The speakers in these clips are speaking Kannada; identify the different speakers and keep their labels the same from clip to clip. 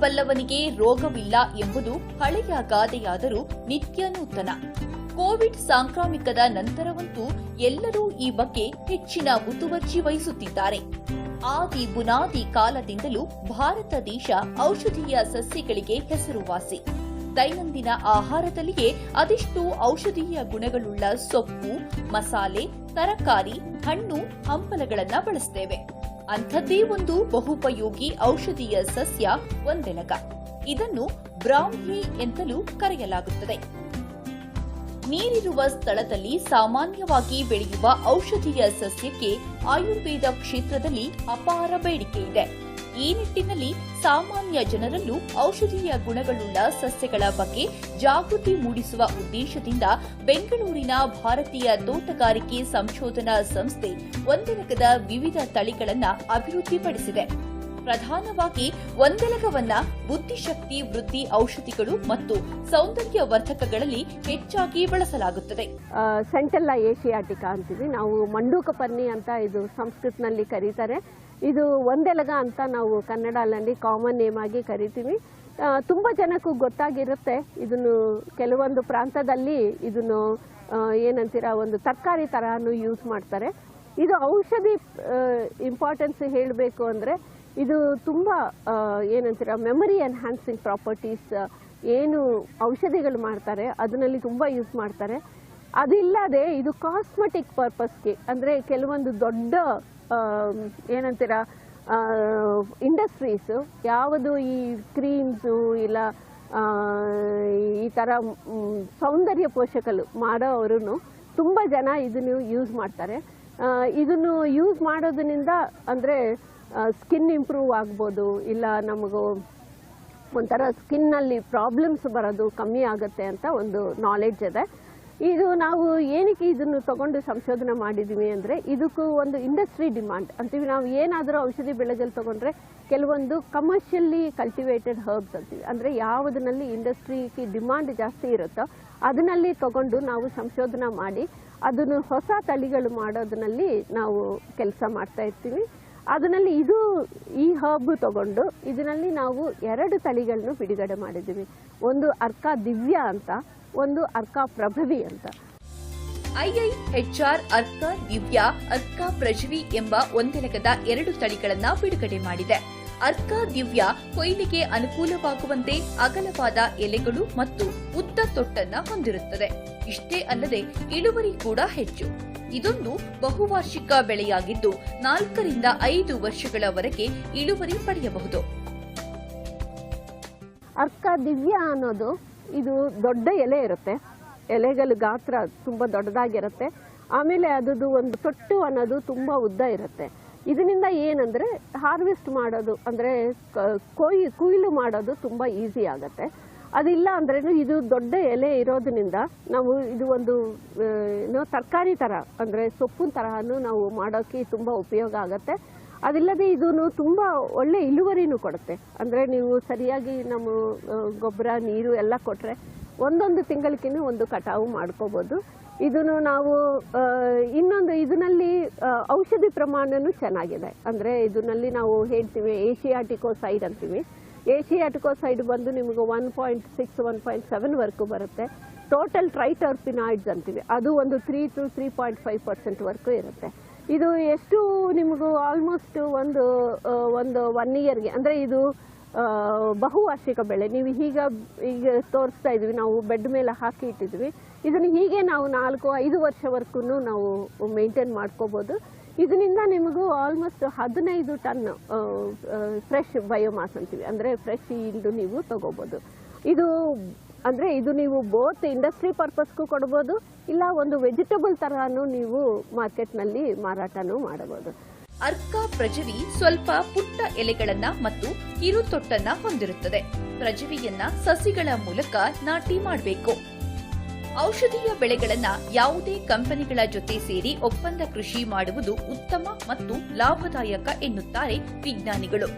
Speaker 1: ಬಲ್ಲವನಿಗೆ ರೋಗವಿಲ್ಲ ಎಂಬುದು ಹಳೆಯ ಗಾದೆಯಾದರೂ ನಿತ್ಯ ನೂತನ ಕೋವಿಡ್ ಸಾಂಕ್ರಾಮಿಕದ ನಂತರವಂತೂ ಎಲ್ಲರೂ ಈ ಬಗ್ಗೆ ಹೆಚ್ಚಿನ ಮುತುವರ್ಜಿ ವಹಿಸುತ್ತಿದ್ದಾರೆ. ಆದಿ ಬುನಾದಿ ಕಾಲದಿಂದಲೂ ಭಾರತ ದೇಶ ಔಷಧೀಯ ಸಸ್ಯಗಳಿಗೆ ಹೆಸರುವಾಸಿ. ದೈನಂದಿನ ಆಹಾರದಲ್ಲಿಯೇ ಅದಿಷ್ಟು ಔಷಧೀಯ ಗುಣಗಳುಳ್ಳ ಸೊಪ್ಪು, ಮಸಾಲೆ, ತರಕಾರಿ, ಹಣ್ಣು, ಹಂಪಲಗಳನ್ನು ಬಳಸ್ತೇವೆ. ಅಂಥದ್ದೇ ಒಂದು ಬಹುಪಯೋಗಿ ಔಷಧೀಯ ಸಸ್ಯ ಒಂದೆಲಗ ಇದನ್ನು ಬ್ರಾಹ್ಮಿ ಎಂತಲೂ ಕರೆಯಲಾಗುತ್ತದೆ. ನೀರಿರುವ ಸ್ಥಳದಲ್ಲಿ ಸಾಮಾನ್ಯವಾಗಿ ಬೆಳೆಯುವ ಔಷಧೀಯ ಸಸ್ಯಕ್ಕೆ ಆಯುರ್ವೇದ ಕ್ಷೇತ್ರದಲ್ಲಿ ಅಪಾರ ಬೇಡಿಕೆ ಇದೆ ಈ ನಿಟ್ಟಿನಲ್ಲಿ ಸಾಮಾನ್ಯ ಜನರಲ್ಲೂ ಔಷಧೀಯ ಗುಣಗಳುಳ್ಳ ಸಸ್ಯಗಳ ಬಗ್ಗೆ ಜಾಗೃತಿ ಮೂಡಿಸುವ ಉದ್ದೇಶದಿಂದ ಬೆಂಗಳೂರಿನ ಭಾರತೀಯ ತೋಟಗಾರಿಕೆ ಸಂಶೋಧನಾ ಸಂಸ್ಥೆ ಒಂದೆಲಕದ ವಿವಿಧ ತಳಿಗಳನ್ನು ಅಭಿವೃದ್ಧಿಪಡಿಸಿದೆ. ಪ್ರಧಾನವಾಗಿ ಒಂದೆಲಗವನ್ನ ಬುದ್ಧಿಶಕ್ತಿ ವೃದ್ಧಿ ಔಷಧಿಗಳು ಮತ್ತು ಸೌಂದರ್ಯ ವರ್ಧಕಗಳಲ್ಲಿ ಹೆಚ್ಚಾಗಿ ಬಳಸಲಾಗುತ್ತದೆ.
Speaker 2: ಸೆಂಟೆಲ್ಲಾ ಏಷಿಯಾಟಿಕಾ ಅಂತೀವಿ ನಾವು ಮಂಡೂಕ ಪನ್ನಿ ಅಂತ ಇದು ಸಂಸ್ಕೃತ್ನಲ್ಲಿ ಕರೀತಾರೆ. ಇದು ಒಂದೆಲಗ ಅಂತ ನಾವು ಕನ್ನಡದಲ್ಲಿ ಕಾಮನ್ ನೇಮ್ ಆಗಿ ಕರಿತೀವಿ. ತುಂಬ ಜನಕ್ಕೂ ಗೊತ್ತಾಗಿರುತ್ತೆ ಇದನ್ನು ಕೆಲವೊಂದು ಪ್ರಾಂತದಲ್ಲಿ ಇದನ್ನು ಏನಂತೀರ ಒಂದು ತರಕಾರಿ ಥರನೂ ಯೂಸ್ ಮಾಡ್ತಾರೆ. ಇದು ಔಷಧಿ ಇಂಪಾರ್ಟೆನ್ಸ್ ಹೇಳಬೇಕು ಅಂದರೆ ಇದು ತುಂಬ ಏನಂತೀರ ಮೆಮರಿ ಎನ್ಹ್ಯಾನ್ಸಿಂಗ್ ಪ್ರಾಪರ್ಟೀಸ್ ಏನು ಔಷಧಿಗಳು ಮಾಡ್ತಾರೆ ಅದನ್ನಲ್ಲಿ ತುಂಬ ಯೂಸ್ ಮಾಡ್ತಾರೆ. ಅದಿಲ್ಲದೆ ಇದು ಕಾಸ್ಮೆಟಿಕ್ ಪರ್ಪಸ್ಗೆ ಅಂದರೆ ಕೆಲವೊಂದು ದೊಡ್ಡ ಏನಂತೀರ ಇಂಡಸ್ಟ್ರೀಸು ಯಾವುದು ಈ ಕ್ರೀಮ್ಸು ಇಲ್ಲ ಈ ಥರ ಸೌಂದರ್ಯ ಪೋಷಕಲು ಮಾಡೋರು ತುಂಬ ಜನ ಇದನ್ನು ಯೂಸ್ ಮಾಡ್ತಾರೆ. ಇದನ್ನು ಯೂಸ್ ಮಾಡೋದ್ರಿಂದ ಅಂದರೆ ಸ್ಕಿನ್ ಇಂಪ್ರೂವ್ ಆಗ್ಬೋದು, ಇಲ್ಲ ನಮಗೂ ಒಂಥರ ಸ್ಕಿನ್ನಲ್ಲಿ ಪ್ರಾಬ್ಲಮ್ಸ್ ಬರೋದು ಕಮ್ಮಿ ಆಗುತ್ತೆ ಅಂತ ಒಂದು ನಾಲೆಡ್ಜ್ ಇದೆ. ಇದು ನಾವು ಏನಕ್ಕೆ ಇದನ್ನು ತಗೊಂಡು ಸಂಶೋಧನೆ ಮಾಡಿದ್ದೀವಿ ಅಂದರೆ ಇದಕ್ಕೂ ಒಂದು ಇಂಡಸ್ಟ್ರಿ ಡಿಮಾಂಡ್ ಅಂತೀವಿ, ನಾವು ಏನಾದರೂ ಔಷಧಿ ಬೆಳೆಗಳು ತೊಗೊಂಡ್ರೆ ಕೆಲವೊಂದು ಕಮರ್ಷಿಯಲಿ ಕಲ್ಟಿವೇಟೆಡ್ ಹರ್ಬ್ಸ್ ಅಂತೀವಿ. ಅಂದರೆ ಯಾವುದರಲ್ಲಿ ಇಂಡಸ್ಟ್ರಿಗೆ ಡಿಮಾಂಡ್ ಜಾಸ್ತಿ ಇರುತ್ತೋ ಅದನ್ನಲ್ಲಿ ತಗೊಂಡು ನಾವು ಸಂಶೋಧನೆ ಮಾಡಿ, ಅದನ್ನು ಹೊಸ ತಳಿಗಳು ಮಾಡೋದರಲ್ಲಿ ನಾವು ಕೆಲಸ ಮಾಡ್ತಾ ಇರ್ತೀವಿ. ಅದರಲ್ಲಿ ಇದು ಈ ಹಬ್ ತಗೊಂಡು ಇದರಲ್ಲಿ ನಾವು ಎರಡು ತಳಿಗಳನ್ನು ಬಿಡುಗಡೆ ಮಾಡಿದ್ದೀವಿ. ಒಂದು ಅರ್ಕ ದಿವ್ಯ ಅಂತ, ಒಂದು ಅರ್ಕ ಪ್ರಭವಿ ಅಂತ.
Speaker 1: ಐಐಎಚ್ಆರ್ ಅರ್ಕ ದಿವ್ಯ, ಅರ್ಕ ಪ್ರಜವಿ ಎಂಬ ಒಂದೆಲಗದ ಎರಡು ತಳಿಗಳನ್ನು ಬಿಡುಗಡೆ ಮಾಡಿದೆ. ಅರ್ಕ ದಿವ್ಯ ಕೊಯ್ಲಿಗೆ ಅನುಕೂಲವಾಗುವಂತೆ ಅಗಲವಾದ ಎಲೆಗಳು ಮತ್ತು ಉದ್ದ ತೊಟ್ಟನ್ನ ಹೊಂದಿರುತ್ತದೆ. ಇಷ್ಟೇ ಅಲ್ಲದೆ ಇಳುವರಿ ಕೂಡ ಹೆಚ್ಚು. ಇದೊಂದು ಬಹುವಾರ್ಷಿಕ ಬೆಳೆಯಾಗಿದ್ದು ನಾಲ್ಕರಿಂದ ಐದು ವರ್ಷಗಳವರೆಗೆ ಇಳುವರಿ ಪಡೆಯಬಹುದು.
Speaker 2: ಅರ್ಕ ದಿವ್ಯ ಅನ್ನೋದು ಇದು ದೊಡ್ಡ ಎಲೆ ಇರುತ್ತೆ. ಎಲೆಗಳ ಗಾತ್ರ ತುಂಬಾ ದೊಡ್ಡದಾಗಿರುತ್ತೆ. ಆಮೇಲೆ ಅದದು ಒಂದು ತೊಟ್ಟು ಅನ್ನೋದು ತುಂಬಾ ಉದ್ದ ಇರುತ್ತೆ. ಇದರಿಂದ ಏನಂದರೆ ಹಾರ್ವೆಸ್ಟ್ ಮಾಡೋದು ಅಂದರೆ ಕೊಯ್, ಕುಯ್ಲು ಮಾಡೋದು ತುಂಬ ಈಸಿ ಆಗುತ್ತೆ. ಅದಿಲ್ಲ ಅಂದ್ರೆ ಇದು ದೊಡ್ಡ ಎಲೆ ಇರೋದ್ರಿಂದ ನಾವು ಇದು ಒಂದು ಏನೋ ತರಕಾರಿ ಥರ ಅಂದರೆ ಸೊಪ್ಪಿನ ತರಹನು ನಾವು ಮಾಡೋಕೆ ತುಂಬ ಉಪಯೋಗ ಆಗುತ್ತೆ. ಅದಿಲ್ಲದೆ ಇದೂ ತುಂಬ ಒಳ್ಳೆ ಇಳುವರಿನೂ ಕೊಡುತ್ತೆ. ಅಂದರೆ ನೀವು ಸರಿಯಾಗಿ ನಮ್ಮ ಗೊಬ್ಬರ, ನೀರು ಎಲ್ಲ ಕೊಟ್ಟರೆ ಒಂದೊಂದು ತಿಂಗಳಿಗೆ ಒಂದು ಕಟಾವು ಮಾಡ್ಕೋಬಹುದು ಇದನ್ನು ನಾವು ಇನ್ನೊಂದು ಇದರಲ್ಲಿ ಔಷಧಿ ಪ್ರಮಾಣನೂ ಚೆನ್ನಾಗಿದೆ. ಅಂದರೆ ಇದರಲ್ಲಿ ನಾವು ಹೇಳ್ತೀವಿ ಏಷಿಯಾಟಿಕೋ ಸೈಡ್ ಅಂತೀವಿ. ಏಷಿಯಾಟಿಕೋ ಸೈಡ್ ಬಂದು ನಿಮಗೆ one point six, one point seven work ಬರುತ್ತೆ. ಟೋಟಲ್ ಟ್ರೈಟರ್ಪಿನಾಯ್ಡ್ಸ್ ಅಂತೀವಿ. ಅದು ಒಂದು three two three point five percent work ಇರುತ್ತೆ. ಇದು ಎಷ್ಟು ನಿಮಗೂ ಆಲ್ಮೋಸ್ಟ್ ಒಂದು ಒಂದು ಒನ್ ಇಯರ್ಗೆ, ಅಂದರೆ ಇದು ಬಹುವಾರ್ಷಿಕ ಬೆಳೆ. ನೀವು ಈಗ ಈಗ ತೋರಿಸ್ತಾ ಇದ್ವಿ ನಾವು ಬೆಡ್ ಮೇಲೆ ಹಾಕಿ ಇಟ್ಟಿದ್ವಿ ಇದನ್ನು ಹೀಗೆ ನಾವು ನಾಲ್ಕು, ಐದು ವರ್ಷವರೆಗೂ ನಾವು ಮೇಂಟೈನ್ ಮಾಡ್ಕೋಬೋದು. ಇದರಿಂದ ನಿಮಗೂ ಆಲ್ಮೋಸ್ಟ್ ಹದಿನೈದು ಟನ್ ಫ್ರೆಶ್ ಬಯೋಮಾಸ್ ಅಂತೀವಿ. ಅಂದರೆ ಫ್ರೆಶ್ ಇಂದು ನೀವು ತಗೋಬೋದು. ಇದು, ಅಂದರೆ ಇದು ನೀವು ಬೋತ್ ಇಂಡಸ್ಟ್ರಿ ಪರ್ಪಸ್ಗೂ ಕೊಡ್ಬೋದು, ಇಲ್ಲ ಒಂದು ವೆಜಿಟೇಬಲ್ ಥರನೂ ನೀವು ಮಾರ್ಕೆಟ್ನಲ್ಲಿ ಮಾರಾಟನೂ ಮಾಡಬಹುದು
Speaker 1: ಅರ್ಕ ಪ್ರಜವಿ ಸ್ವಲ್ಪ ಪುಟ್ಟ ಎಲೆಗಳನ್ನ ಮತ್ತು ಕಿರುತೊಟ್ಟನ್ನ ಹೊಂದಿರುತ್ತದೆ. ಪ್ರಜವಿಯನ್ನ ಸಸಿಗಳ ಮೂಲಕ ನಾಟಿ ಮಾಡಬೇಕು. ಔಷಧೀಯ ಬೆಳೆಗಳನ್ನು ಯಾವುದೇ ಕಂಪನಿಗಳ ಜೊತೆ ಸೇರಿ ಒಪ್ಪಂದ ಕೃಷಿ ಮಾಡುವುದು ಉತ್ತಮ ಮತ್ತು ಲಾಭದಾಯಕ ಎನ್ನುತ್ತಾರೆ ವಿಜ್ಞಾನಿಗಳು.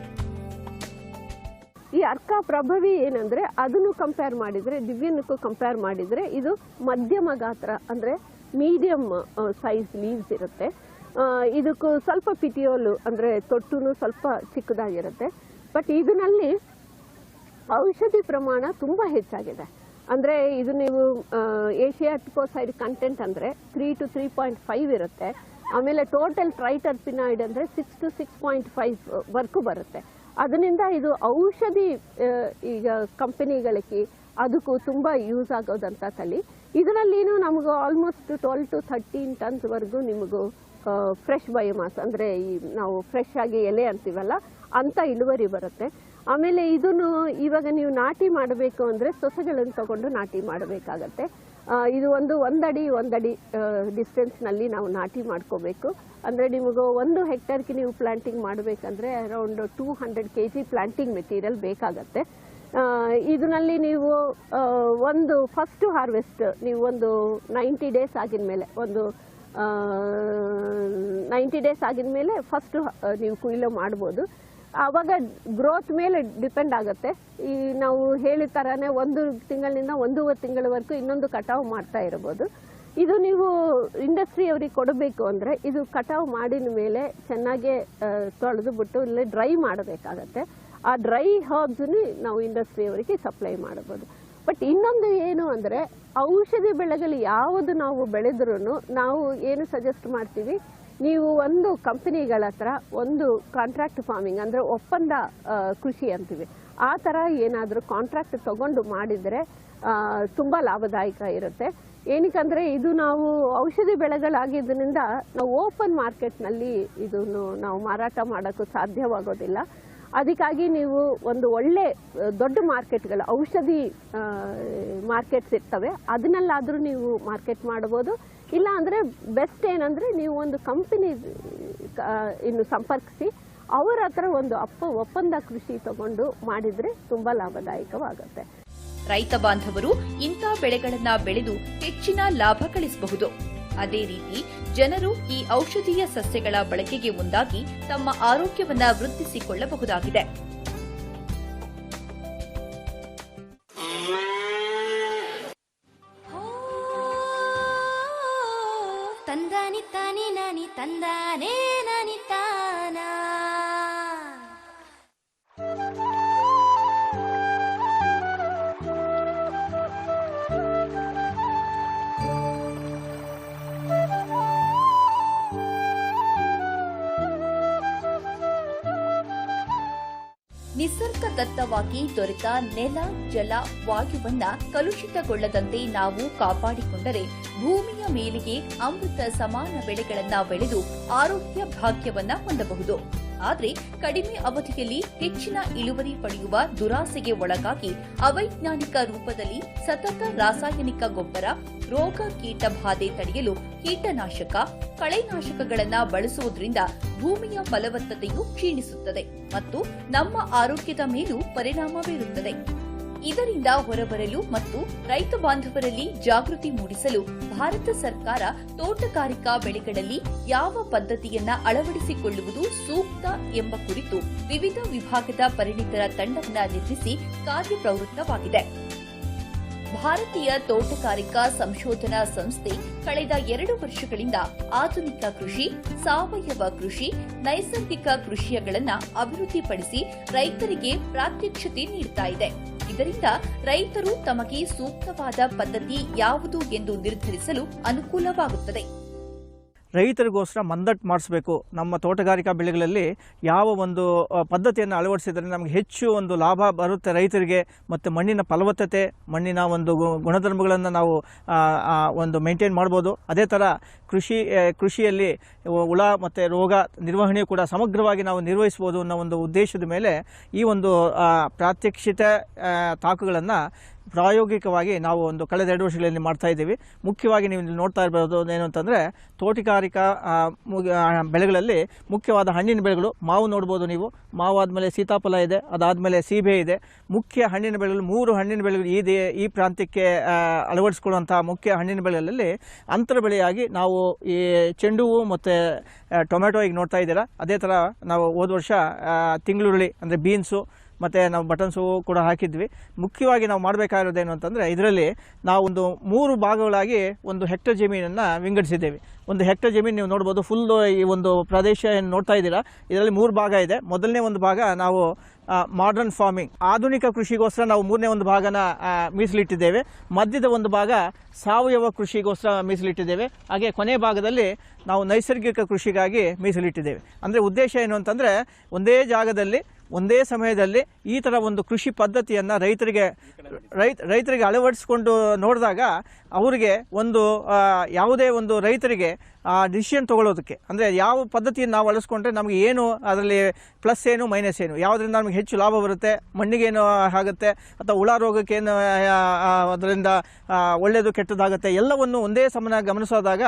Speaker 2: ಈ ಅರ್ಕ ಪ್ರಭವಿ ಏನಂದ್ರೆ ಅದನ್ನು ಕಂಪೇರ್ ಮಾಡಿದ್ರೆ, ದಿವ್ಯನಕ್ಕೂ ಕಂಪೇರ್ ಮಾಡಿದ್ರೆ ಇದು ಮಧ್ಯಮ ಗಾತ್ರ, ಅಂದ್ರೆ ಮೀಡಿಯಂ ಸೈಜ್ ಲೀವ್ಸ್ ಇರುತ್ತೆ. ಇದಕ್ಕೂ ಸ್ವಲ್ಪ ಪಿಟಿಯೋಲು ಅಂದ್ರೆ ತೊಟ್ಟು ಸ್ವಲ್ಪ ಚಿಕ್ಕದಾಗಿರುತ್ತೆ. ಬಟ್ ಇದರಲ್ಲಿ ಔಷಧಿ ಪ್ರಮಾಣ ತುಂಬ ಹೆಚ್ಚಾಗಿದೆ. ಅಂದರೆ ಇದು ನೀವು ಏಷಿಯಾ ಟಿಕೋಸೈಡ್ ಕಂಟೆಂಟ್ ಅಂದರೆ three two three point five ಇರುತ್ತೆ. ಆಮೇಲೆ ಟೋಟಲ್ ಟ್ರೈಟರ್ಪಿನಾಯ್ಡ್ ಅಂದರೆ six two six point five work ಬರುತ್ತೆ. ಅದರಿಂದ ಇದು ಔಷಧಿ ಈಗ ಕಂಪನಿಗಳಿಗೆ ಅದಕ್ಕೂ ತುಂಬ ಯೂಸ್ ಆಗೋದಂಥ ತಳಿ ಇದರಲ್ಲಿನೂ ನಮಗೂ ಆಲ್ಮೋಸ್ಟ್ ಟ್ವೆಲ್ ಟು ಥರ್ಟೀನ್ ಟನ್ಸ್ವರೆಗೂ ನಿಮಗೂ ಫ್ರೆಶ್ ಬಯೋಮಾಸ್ ಅಂದರೆ ಈ ನಾವು ಫ್ರೆಶ್ ಆಗಿ ಎಲೆ ಅಂತೀವಲ್ಲ ಅಂಥ ಇಳುವರಿ ಬರುತ್ತೆ. ಆಮೇಲೆ ಇದನ್ನು ಇವಾಗ ನೀವು ನಾಟಿ ಮಾಡಬೇಕು ಅಂದರೆ ಸೊಸೆಗಳನ್ನು ತಗೊಂಡು ನಾಟಿ ಮಾಡಬೇಕಾಗತ್ತೆ. ಇದು ಒಂದು ಒಂದಡಿ ಒಂದಡಿ ಡಿಸ್ಟೆನ್ಸ್ನಲ್ಲಿ ನಾವು ನಾಟಿ ಮಾಡ್ಕೋಬೇಕು. ಅಂದರೆ ನಿಮಗೆ ಒಂದು ಹೆಕ್ಟರ್ಗೆ ನೀವು ಪ್ಲಾಂಟಿಂಗ್ ಮಾಡಬೇಕಂದ್ರೆ around two hundred K G planting material ಬೇಕಾಗತ್ತೆ ಇದರಲ್ಲಿ ನೀವು ಒಂದು ಫಸ್ಟ್ ಹಾರ್ವೆಸ್ಟ್ ನೀವು ಒಂದು ನೈಂಟಿ ಡೇಸ್ ಆಗಿದ ಮೇಲೆ, ಒಂದು ನೈಂಟಿ ಡೇಸ್ ಆಗಿದ ಮೇಲೆ ಫಸ್ಟ್ ನೀವು ಕುಯ್ಲು ಮಾಡ್ಬೋದು. ಆವಾಗ ಗ್ರೋತ್ ಮೇಲೆ ಡಿಪೆಂಡ್ ಆಗುತ್ತೆ. ಈ ನಾವು ಹೇಳಿದ ಥರನೇ ಒಂದು ತಿಂಗಳಿನಿಂದ ಒಂದೂವರೆ ತಿಂಗಳವರೆಗೂ ಇನ್ನೊಂದು ಕಟಾವು ಮಾಡ್ತಾ ಇರ್ಬೋದು. ಇದು ನೀವು ಇಂಡಸ್ಟ್ರಿ ಅವ್ರಿಗೆ ಕೊಡಬೇಕು ಅಂದರೆ ಇದು ಕಟಾವು ಮಾಡಿದ ಮೇಲೆ ಚೆನ್ನಾಗೆ ತೊಳೆದು ಬಿಟ್ಟು ಇಲ್ಲೇ ಡ್ರೈ ಮಾಡಬೇಕಾಗತ್ತೆ. ಆ ಡ್ರೈ ಹರ್ಬ್ಸ್ని ನಾವು ಇಂಡಸ್ಟ್ರಿ ಅವರಿಗೆ ಸಪ್ಲೈ ಮಾಡಬಹುದು ಬಟ್ ಇನ್ನೊಂದು ಏನು ಅಂದರೆ ಔಷಧಿ ಬೆಳೆಗಳು ಯಾವುದು ನಾವು ಬೆಳೆದ್ರೂ ನಾವು ಏನು ಸಜೆಸ್ಟ್ ಮಾಡ್ತೀವಿ? ನೀವು ಒಂದು ಕಂಪನಿಗಳ ಹತ್ರ ಒಂದು ಕಾಂಟ್ರಾಕ್ಟ್ ಫಾರ್ಮಿಂಗ್ ಅಂದರೆ ಒಪ್ಪಂದ ಕೃಷಿ ಅಂತೀವಿ. ಆ ಥರ ಏನಾದರೂ ಕಾಂಟ್ರಾಕ್ಟ್ ತಗೊಂಡು ಮಾಡಿದರೆ ತುಂಬ ಲಾಭದಾಯಕ ಇರುತ್ತೆ. ಏನಕ್ಕಂದರೆ ಇದು ನಾವು ಔಷಧಿ ಬೆಳೆಗಳಾಗಿದ್ದರಿಂದ ನಾವು ಓಪನ್ ಮಾರ್ಕೆಟ್ನಲ್ಲಿ ಇದನ್ನು ನಾವು ಮಾರಾಟ ಮಾಡೋಕ್ಕೂ ಸಾಧ್ಯವಾಗೋದಿಲ್ಲ. ಅದಕ್ಕಾಗಿ ನೀವು ಒಂದು ಒಳ್ಳೆ ದೊಡ್ಡ ಮಾರ್ಕೆಟ್ಗಳು, ಔಷಧಿ ಮಾರ್ಕೆಟ್ಸ್ ಇರ್ತವೆ. ಅದನ್ನಲ್ಲಾದರೂ ನೀವು ಮಾರ್ಕೆಟ್ ಮಾಡ್ಬೋದು. ಇಲ್ಲ ಅಂದರೆ ಬೆಸ್ಟ್ ಏನಂದರೆ ನೀವು ಒಂದು ಕಂಪನಿ ಇನ್ನು ಸಂಪರ್ಕಿಸಿ, ಅವರ ಹತ್ರ ಒಂದು ಅಪ್ಪ, ಒಪ್ಪಂದ ಕೃಷಿ ತಗೊಂಡು ಮಾಡಿದರೆ ತುಂಬ ಲಾಭದಾಯಕವಾಗುತ್ತೆ.
Speaker 1: ರೈತ ಬಾಂಧವರು ಇಂಥ ಬೆಳೆಗಳನ್ನ ಬೆಳೆದು ಹೆಚ್ಚಿನ ಲಾಭ ಗಳಿಸಬಹುದು. ಅದೇ ರೀತಿ ಜನರು ಈ ಔಷಧೀಯ ಸಸ್ಯಗಳ ಬಳಕೆಗೆ ಮುಂದಾಗಿ ತಮ್ಮ ಆರೋಗ್ಯವನ್ನ ವೃದ್ಧಿಸಿಕೊಳ್ಳಬಹುದಾಗಿದೆ.
Speaker 3: ತಾನಿ ನಾನಿ ತಂದಾನೇ ನಾನಿ ತಾನ
Speaker 1: ನಿಸರ್ಗದತ್ತವಾಗಿ ದೊರೆತ ನೆಲ, ಜಲ, ವಾಯುವನ್ನ ಕಲುಷಿತಗೊಳ್ಳದಂತೆ ನಾವು ಕಾಪಾಡಿಕೊಂಡರೆ ಭೂಮಿಯ ಮೇಲಿಗೆ ಅಮೃತ ಸಮಾನ ಬೆಳೆಗಳನ್ನ ಬೆಳೆದು ಆರೋಗ್ಯ ಭಾಗ್ಯವನ್ನ ಹೊಂದಬಹುದು. ಆದರೆ ಕಡಿಮೆ ಅವಧಿಯಲ್ಲಿ ಹೆಚ್ಚಿನ ಇಳುವರಿ ಪಡೆಯುವ ದುರಾಸೆಗೆ ಒಳಗಾಗಿ ಅವೈಜ್ಞಾನಿಕ ರೂಪದಲ್ಲಿ ಸತತ ರಾಸಾಯನಿಕ ಗೊಬ್ಬರ, ರೋಗ ಕೀಟ ಬಾಧೆ ತಡೆಯಲು ಕೀಟನಾಶಕ, ಕಳೆನಾಶಕಗಳನ್ನು ಬಳಸುವುದರಿಂದ ಭೂಮಿಯ ಫಲವತ್ತತೆಯು ಕ್ಷೀಣಿಸುತ್ತದೆ ಮತ್ತು ನಮ್ಮ ಆರೋಗ್ಯದ ಮೇಲೂ ಪರಿಣಾಮ ಬೀರುತ್ತದೆ ಇದರಿಂದ ಹೊರಬರಲು ಮತ್ತು ರೈತ ಬಾಂಧವರಲ್ಲಿ ಜಾಗೃತಿ ಮೂಡಿಸಲು ಭಾರತ ಸರ್ಕಾರ ತೋಟಗಾರಿಕಾ ಬೆಳೆಗಳಲ್ಲಿ ಯಾವ ಪದ್ಧತಿಯನ್ನ ಅಳವಡಿಸಿಕೊಳ್ಳುವುದು ಸೂಕ್ತ ಎಂಬ ಕುರಿತು ವಿವಿಧ ವಿಭಾಗದ ಪರಿಣಿತರ ತಂಡವನ್ನ ನಿರ್ಮಿಸಿ ಕಾರ್ಯಪ್ರವೃತ್ತವಾಗಿದೆ. ಭಾರತೀಯ ತೋಟಗಾರಿಕಾ ಸಂಶೋಧನಾ ಸಂಸ್ಥೆ ಕಳೆದ ಎರಡು ವರ್ಷಗಳಿಂದ ಆಧುನಿಕ ಕೃಷಿ, ಸಾವಯವ ಕೃಷಿ, ನೈಸರ್ಗಿಕ ಕೃಷಿಯಗಳನ್ನು ಅಭಿವೃದ್ಧಿಪಡಿಸಿ ರೈತರಿಗೆ ಪ್ರಾತ್ಯಕ್ಷತೆ ನೀಡುತ್ತಾ ಇದೆ. ಇದರಿಂದ ರೈತರು ತಮಗೆ ಸೂಕ್ತವಾದ ಪದ್ಧತಿ ಯಾವುದು ಎಂದು ನಿರ್ಧರಿಸಲು ಅನುಕೂಲವಾಗುತ್ತದೆ.
Speaker 4: ರೈತರಿಗೋಸ್ಕರ ಮಂದಟ್ಟು ಮಾಡಿಸ್ಬೇಕು. ನಮ್ಮ ತೋಟಗಾರಿಕಾ ಬೆಳೆಗಳಲ್ಲಿ ಯಾವ ಒಂದು ಪದ್ಧತಿಯನ್ನು ಅಳವಡಿಸಿದರೆ ನಮಗೆ ಹೆಚ್ಚು ಒಂದು ಲಾಭ ಬರುತ್ತೆ ರೈತರಿಗೆ, ಮತ್ತು ಮಣ್ಣಿನ ಫಲವತ್ತತೆ, ಮಣ್ಣಿನ ಒಂದು ಗುಣಧರ್ಮಗಳನ್ನು ನಾವು ಒಂದು ಮೇಂಟೈನ್ ಮಾಡ್ಬೋದು. ಅದೇ ಥರ ಕೃಷಿ ಕೃಷಿಯಲ್ಲಿ ಹುಳ ಮತ್ತು ರೋಗ ನಿರ್ವಹಣೆ ಕೂಡ ಸಮಗ್ರವಾಗಿ ನಾವು ನಿರ್ವಹಿಸ್ಬೋದು ಅನ್ನೋ ಒಂದು ಉದ್ದೇಶದ ಮೇಲೆ ಈ ಒಂದು ಪ್ರಾತ್ಯಕ್ಷಿತ ತಾಕುಗಳನ್ನು ಪ್ರಾಯೋಗಿಕವಾಗಿ ನಾವು ಒಂದು ಕಳೆದ ಎರಡು ವರ್ಷಗಳಲ್ಲಿ ಮಾಡ್ತಾ ಇದ್ದೀವಿ. ಮುಖ್ಯವಾಗಿ ನೀವು ಇಲ್ಲಿ ನೋಡ್ತಾ ಇರ್ಬೋದು ಏನು ಅಂತಂದರೆ, ತೋಟಗಾರಿಕಾ ಬೆಳೆಗಳಲ್ಲಿ ಮುಖ್ಯವಾದ ಹಣ್ಣಿನ ಬೆಳೆಗಳು, ಮಾವು ನೋಡ್ಬೋದು ನೀವು. ಮಾವು ಆದಮೇಲೆ ಸೀತಾಫಲ ಇದೆ, ಅದಾದಮೇಲೆ ಸೀಬೆ ಇದೆ. ಮುಖ್ಯ ಹಣ್ಣಿನ ಬೆಳೆಗಳು, ಮೂರು ಹಣ್ಣಿನ ಬೆಳೆಗಳು ಈ ದೇ, ಈ ಪ್ರಾಂತ್ಯಕ್ಕೆ ಅಳವಡಿಸ್ಕೊಳ್ಳುವಂಥ ಮುಖ್ಯ ಹಣ್ಣಿನ ಬೆಳೆಗಳಲ್ಲಿ ಅಂತರ ಬೆಳೆಯಾಗಿ ನಾವು ಈ ಚೆಂಡು ಹೂವು ಮತ್ತು ಟೊಮೆಟೊ ಈಗ ನೋಡ್ತಾ ಇದ್ದೀರಾ. ಅದೇ ಥರ ನಾವು ಹೋದ ವರ್ಷ ತಿಂಗ್ಳುರುಳಿ ಅಂದರೆ ಬೀನ್ಸು ಮತ್ತು ನಾವು ಬಟನ್ಸು ಕೂಡ ಹಾಕಿದ್ವಿ. ಮುಖ್ಯವಾಗಿ ನಾವು ಮಾಡಬೇಕಾಗಿರೋದೇನು ಅಂತಂದರೆ, ಇದರಲ್ಲಿ ನಾವು ಒಂದು ಮೂರು ಭಾಗಗಳಾಗಿ ಒಂದು ಹೆಕ್ಟರ್ ಜಮೀನನ್ನು ವಿಂಗಡಿಸಿದ್ದೇವೆ. ಒಂದು ಹೆಕ್ಟರ್ ಜಮೀನು ನೀವು ನೋಡ್ಬೋದು ಫುಲ್ಲು ಈ ಒಂದು ಪ್ರದೇಶ ಏನು ನೋಡ್ತಾ ಇದ್ದೀರಾ? ಇದರಲ್ಲಿ ಮೂರು ಭಾಗ ಇದೆ. ಮೊದಲನೇ ಒಂದು ಭಾಗ ನಾವು ಮಾಡರ್ನ್ ಫಾರ್ಮಿಂಗ್ ಆಧುನಿಕ ಕೃಷಿಗೋಸ್ಕರ ನಾವು ಮೂರನೇ ಒಂದು ಭಾಗನ ಮೀಸಲಿಟ್ಟಿದ್ದೇವೆ. ಮಧ್ಯದ ಒಂದು ಭಾಗ ಸಾವಯವ ಕೃಷಿಗೋಸ್ಕರ ಮೀಸಲಿಟ್ಟಿದ್ದೇವೆ. ಹಾಗೆ ಕೊನೆ ಭಾಗದಲ್ಲಿ ನಾವು ನೈಸರ್ಗಿಕ ಕೃಷಿಗಾಗಿ ಮೀಸಲಿಟ್ಟಿದ್ದೇವೆ. ಅಂದರೆ ಉದ್ದೇಶ ಏನು ಅಂತಂದರೆ, ಒಂದೇ ಜಾಗದಲ್ಲಿ ಒಂದೇ ಸಮಯದಲ್ಲಿ ಈ ಥರ ಒಂದು ಕೃಷಿ ಪದ್ಧತಿಯನ್ನು ರೈತರಿಗೆ, ರೈತ, ರೈತರಿಗೆ ಅಳವಡಿಸ್ಕೊಂಡು ನೋಡಿದಾಗ ಅವರಿಗೆ ಒಂದು ಯಾವುದೇ ಒಂದು ರೈತರಿಗೆ ಡಿಸಿಷನ್ ತೊಗೊಳ್ಳೋದಕ್ಕೆ, ಅಂದರೆ ಯಾವ ಪದ್ಧತಿಯನ್ನು ನಾವು ಅಳಿಸ್ಕೊಂಡ್ರೆ ನಮಗೆ ಏನು ಅದರಲ್ಲಿ ಪ್ಲಸ್ ಏನು ಮೈನಸ್ ಏನು, ಯಾವುದರಿಂದ ನಮಗೆ ಹೆಚ್ಚು ಲಾಭ ಬರುತ್ತೆ ಮಣ್ಣಿಗೇನು ಆಗುತ್ತೆ, ಅಥವಾ ಹುಳ ರೋಗಕ್ಕೇನು ಅದರಿಂದ ಒಳ್ಳೆಯದು ಕೆಟ್ಟದಾಗುತ್ತೆ, ಎಲ್ಲವನ್ನು ಒಂದೇ ಸಮನ ಗಮನಿಸೋದಾಗ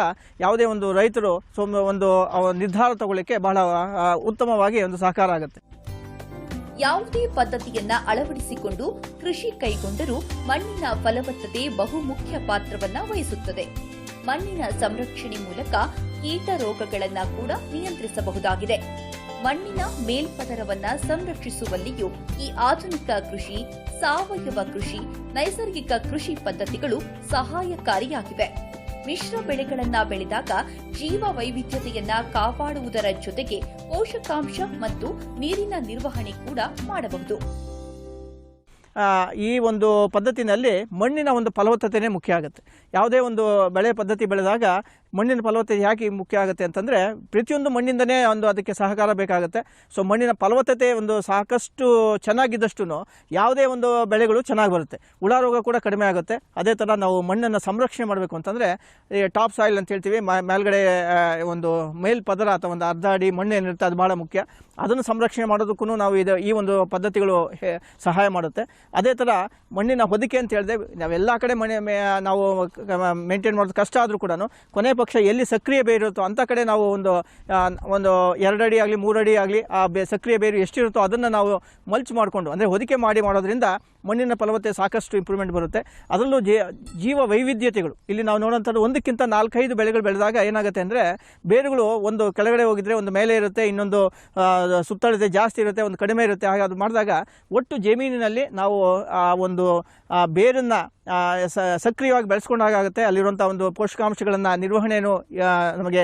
Speaker 4: ಯಾವುದೇ ಒಂದು ರೈತರು ಸೊ ಒಂದು ನಿರ್ಧಾರ ತಗೊಳ್ಳಿಕ್ಕೆ ಬಹಳ ಉತ್ತಮವಾಗಿ ಒಂದು ಸಹಕಾರ ಆಗುತ್ತೆ.
Speaker 1: ಯಾವುದೇ ಪದ್ಧತಿಯನ್ನ ಅಳವಡಿಸಿಕೊಂಡು ಕೃಷಿ ಕೈಗೊಂಡರೂ ಮಣ್ಣಿನ ಫಲವತ್ತತೆ ಬಹುಮುಖ್ಯ ಪಾತ್ರವನ್ನ ವಹಿಸುತ್ತದೆ. ಮಣ್ಣಿನ ಸಂರಕ್ಷಣೆ ಮೂಲಕ ಕೀಟ ರೋಗಗಳನ್ನು ಕೂಡ ನಿಯಂತ್ರಿಸಬಹುದಾಗಿದೆ. ಮಣ್ಣಿನ ಮೇಲ್ಪದರವನ್ನ ಸಂರಕ್ಷಿಸುವಲ್ಲಿಯೂ ಈ ಆಧುನಿಕ ಕೃಷಿ, ಸಾವಯವ ಕೃಷಿ, ನೈಸರ್ಗಿಕ ಕೃಷಿ ಪದ್ಧತಿಗಳು ಸಹಾಯಕಾರಿಯಾಗಿವೆ. ಮಿಶ್ರ ಬೆಳೆಗಳನ್ನ ಬೆಳೆದಾಗ ಜೀವ ವೈವಿಧ್ಯತೆಯನ್ನ ಕಾಪಾಡುವುದರ ಜೊತೆಗೆ ಪೋಷಕಾಂಶ ಮತ್ತು ನೀರಿನ ನಿರ್ವಹಣೆ ಕೂಡ ಮಾಡಬಹುದು.
Speaker 4: ಈ ಒಂದು ಪದ್ಧತಿನಲ್ಲಿ ಮಣ್ಣಿನ ಒಂದು ಫಲವತ್ತತೆಯೇ ಮುಖ್ಯ ಆಗುತ್ತೆ. ಯಾವುದೇ ಒಂದು ಬೆಳೆ ಪದ್ಧತಿ ಬೆಳೆದಾಗ ಮಣ್ಣಿನ ಫಲವತ್ತತೆ ಯಾಕೆ ಮುಖ್ಯ ಆಗುತ್ತೆ ಅಂತಂದರೆ ಪ್ರತಿಯೊಂದು ಮಣ್ಣಿಂದನೇ ಒಂದು ಅದಕ್ಕೆ ಸಹಕಾರ ಬೇಕಾಗುತ್ತೆ. ಸೊ ಮಣ್ಣಿನ ಫಲವತ್ತತೆ ಒಂದು ಸಾಕಷ್ಟು ಚೆನ್ನಾಗಿದ್ದಷ್ಟು ಯಾವುದೇ ಒಂದು ಬೆಳೆಗಳು ಚೆನ್ನಾಗಿ ಬರುತ್ತೆ. ಹುಳ ರೋಗ ಕೂಡ ಕಡಿಮೆ ಆಗುತ್ತೆ. ಅದೇ ಥರ ನಾವು ಮಣ್ಣನ್ನು ಸಂರಕ್ಷಣೆ ಮಾಡಬೇಕು ಅಂತಂದರೆ, ಈ ಟಾಪ್ ಸಾಯಿಲ್ ಅಂತ ಹೇಳ್ತೀವಿ ಮೇಲ್ಗಡೆ ಒಂದು ಮೇಲ್ ಪದರ ಅಥವಾ ಒಂದು ಅರ್ಧ ಅಡಿ ಮಣ್ಣು ಏನಿರುತ್ತೆ ಅದು ಭಾಳ ಮುಖ್ಯ. ಅದನ್ನು ಸಂರಕ್ಷಣೆ ಮಾಡೋದಕ್ಕೂ ನಾವು ಇದು, ಈ ಒಂದು ಪದ್ಧತಿಗಳು ಸಹಾಯ ಮಾಡುತ್ತೆ. ಅದೇ ಥರ ಮಣ್ಣಿನ ಹೊದಿಕೆ ಅಂತ ಹೇಳಿದೆ, ನಾವೆಲ್ಲ ಕಡೆ ಮನೆ ನಾವು ಮೇಂಟೈನ್ ಮಾಡೋದು ಕಷ್ಟ ಆದರೂ ಕೂಡ ಕೊನೆ ಪಕ್ಷ ಎಲ್ಲಿ ಸಕ್ರಿಯ ಬೇರು ಇರುತ್ತೋ ಅಂಥ ಕಡೆ ನಾವು ಒಂದು ಒಂದು ಎರಡಡಿ ಆಗಲಿ, ಮೂರಡಿ ಆಗಲಿ ಆ ಬೆ, ಸಕ್ರಿಯ ಬೇರು ಎಷ್ಟಿರುತ್ತೋ ಅದನ್ನು ನಾವು ಮಲ್ಚ್ ಮಾಡಿಕೊಂಡು, ಅಂದರೆ ಹೊದಿಕೆ ಮಾಡಿ ಮಾಡೋದ್ರಿಂದ ಮಣ್ಣಿನ ಫಲವತ್ತೆ ಸಾಕಷ್ಟು ಇಂಪ್ರೂವ್ಮೆಂಟ್ ಬರುತ್ತೆ. ಅದರಲ್ಲೂ ಜೀವ ವೈವಿಧ್ಯತೆಗಳು. ಇಲ್ಲಿ ನಾವು ನೋಡೋಂಥದ್ದು ಒಂದಕ್ಕಿಂತ ನಾಲ್ಕೈದು ಬೆಳೆಗಳು ಬೆಳೆದಾಗ ಏನಾಗುತ್ತೆ ಅಂದರೆ ಬೇರುಗಳು ಒಂದು ಕೆಳಗಡೆ ಹೋಗಿದ್ರೆ ಒಂದು ಮೇಲೆ ಇರುತ್ತೆ, ಇನ್ನೊಂದು ಸುತ್ತಳತೆ ಜಾಸ್ತಿ ಇರುತ್ತೆ, ಒಂದು ಕಡಿಮೆ ಇರುತ್ತೆ. ಹಾಗೆ ಅದು ಮಾಡಿದಾಗ ಒಟ್ಟು ಜಮೀನಿನಲ್ಲಿ ನಾವು, ಆ, ಒಂದು ಬೇರನ್ನು ಸಕ್ರಿಯವಾಗಿ ಬೆಳೆಸ್ಕೊಂಡಾಗುತ್ತೆ ಅಲ್ಲಿರುವಂಥ ಒಂದು ಪೋಷಕಾಂಶಗಳನ್ನು ನಿರ್ವಹಣೆಯನ್ನು ನಮಗೆ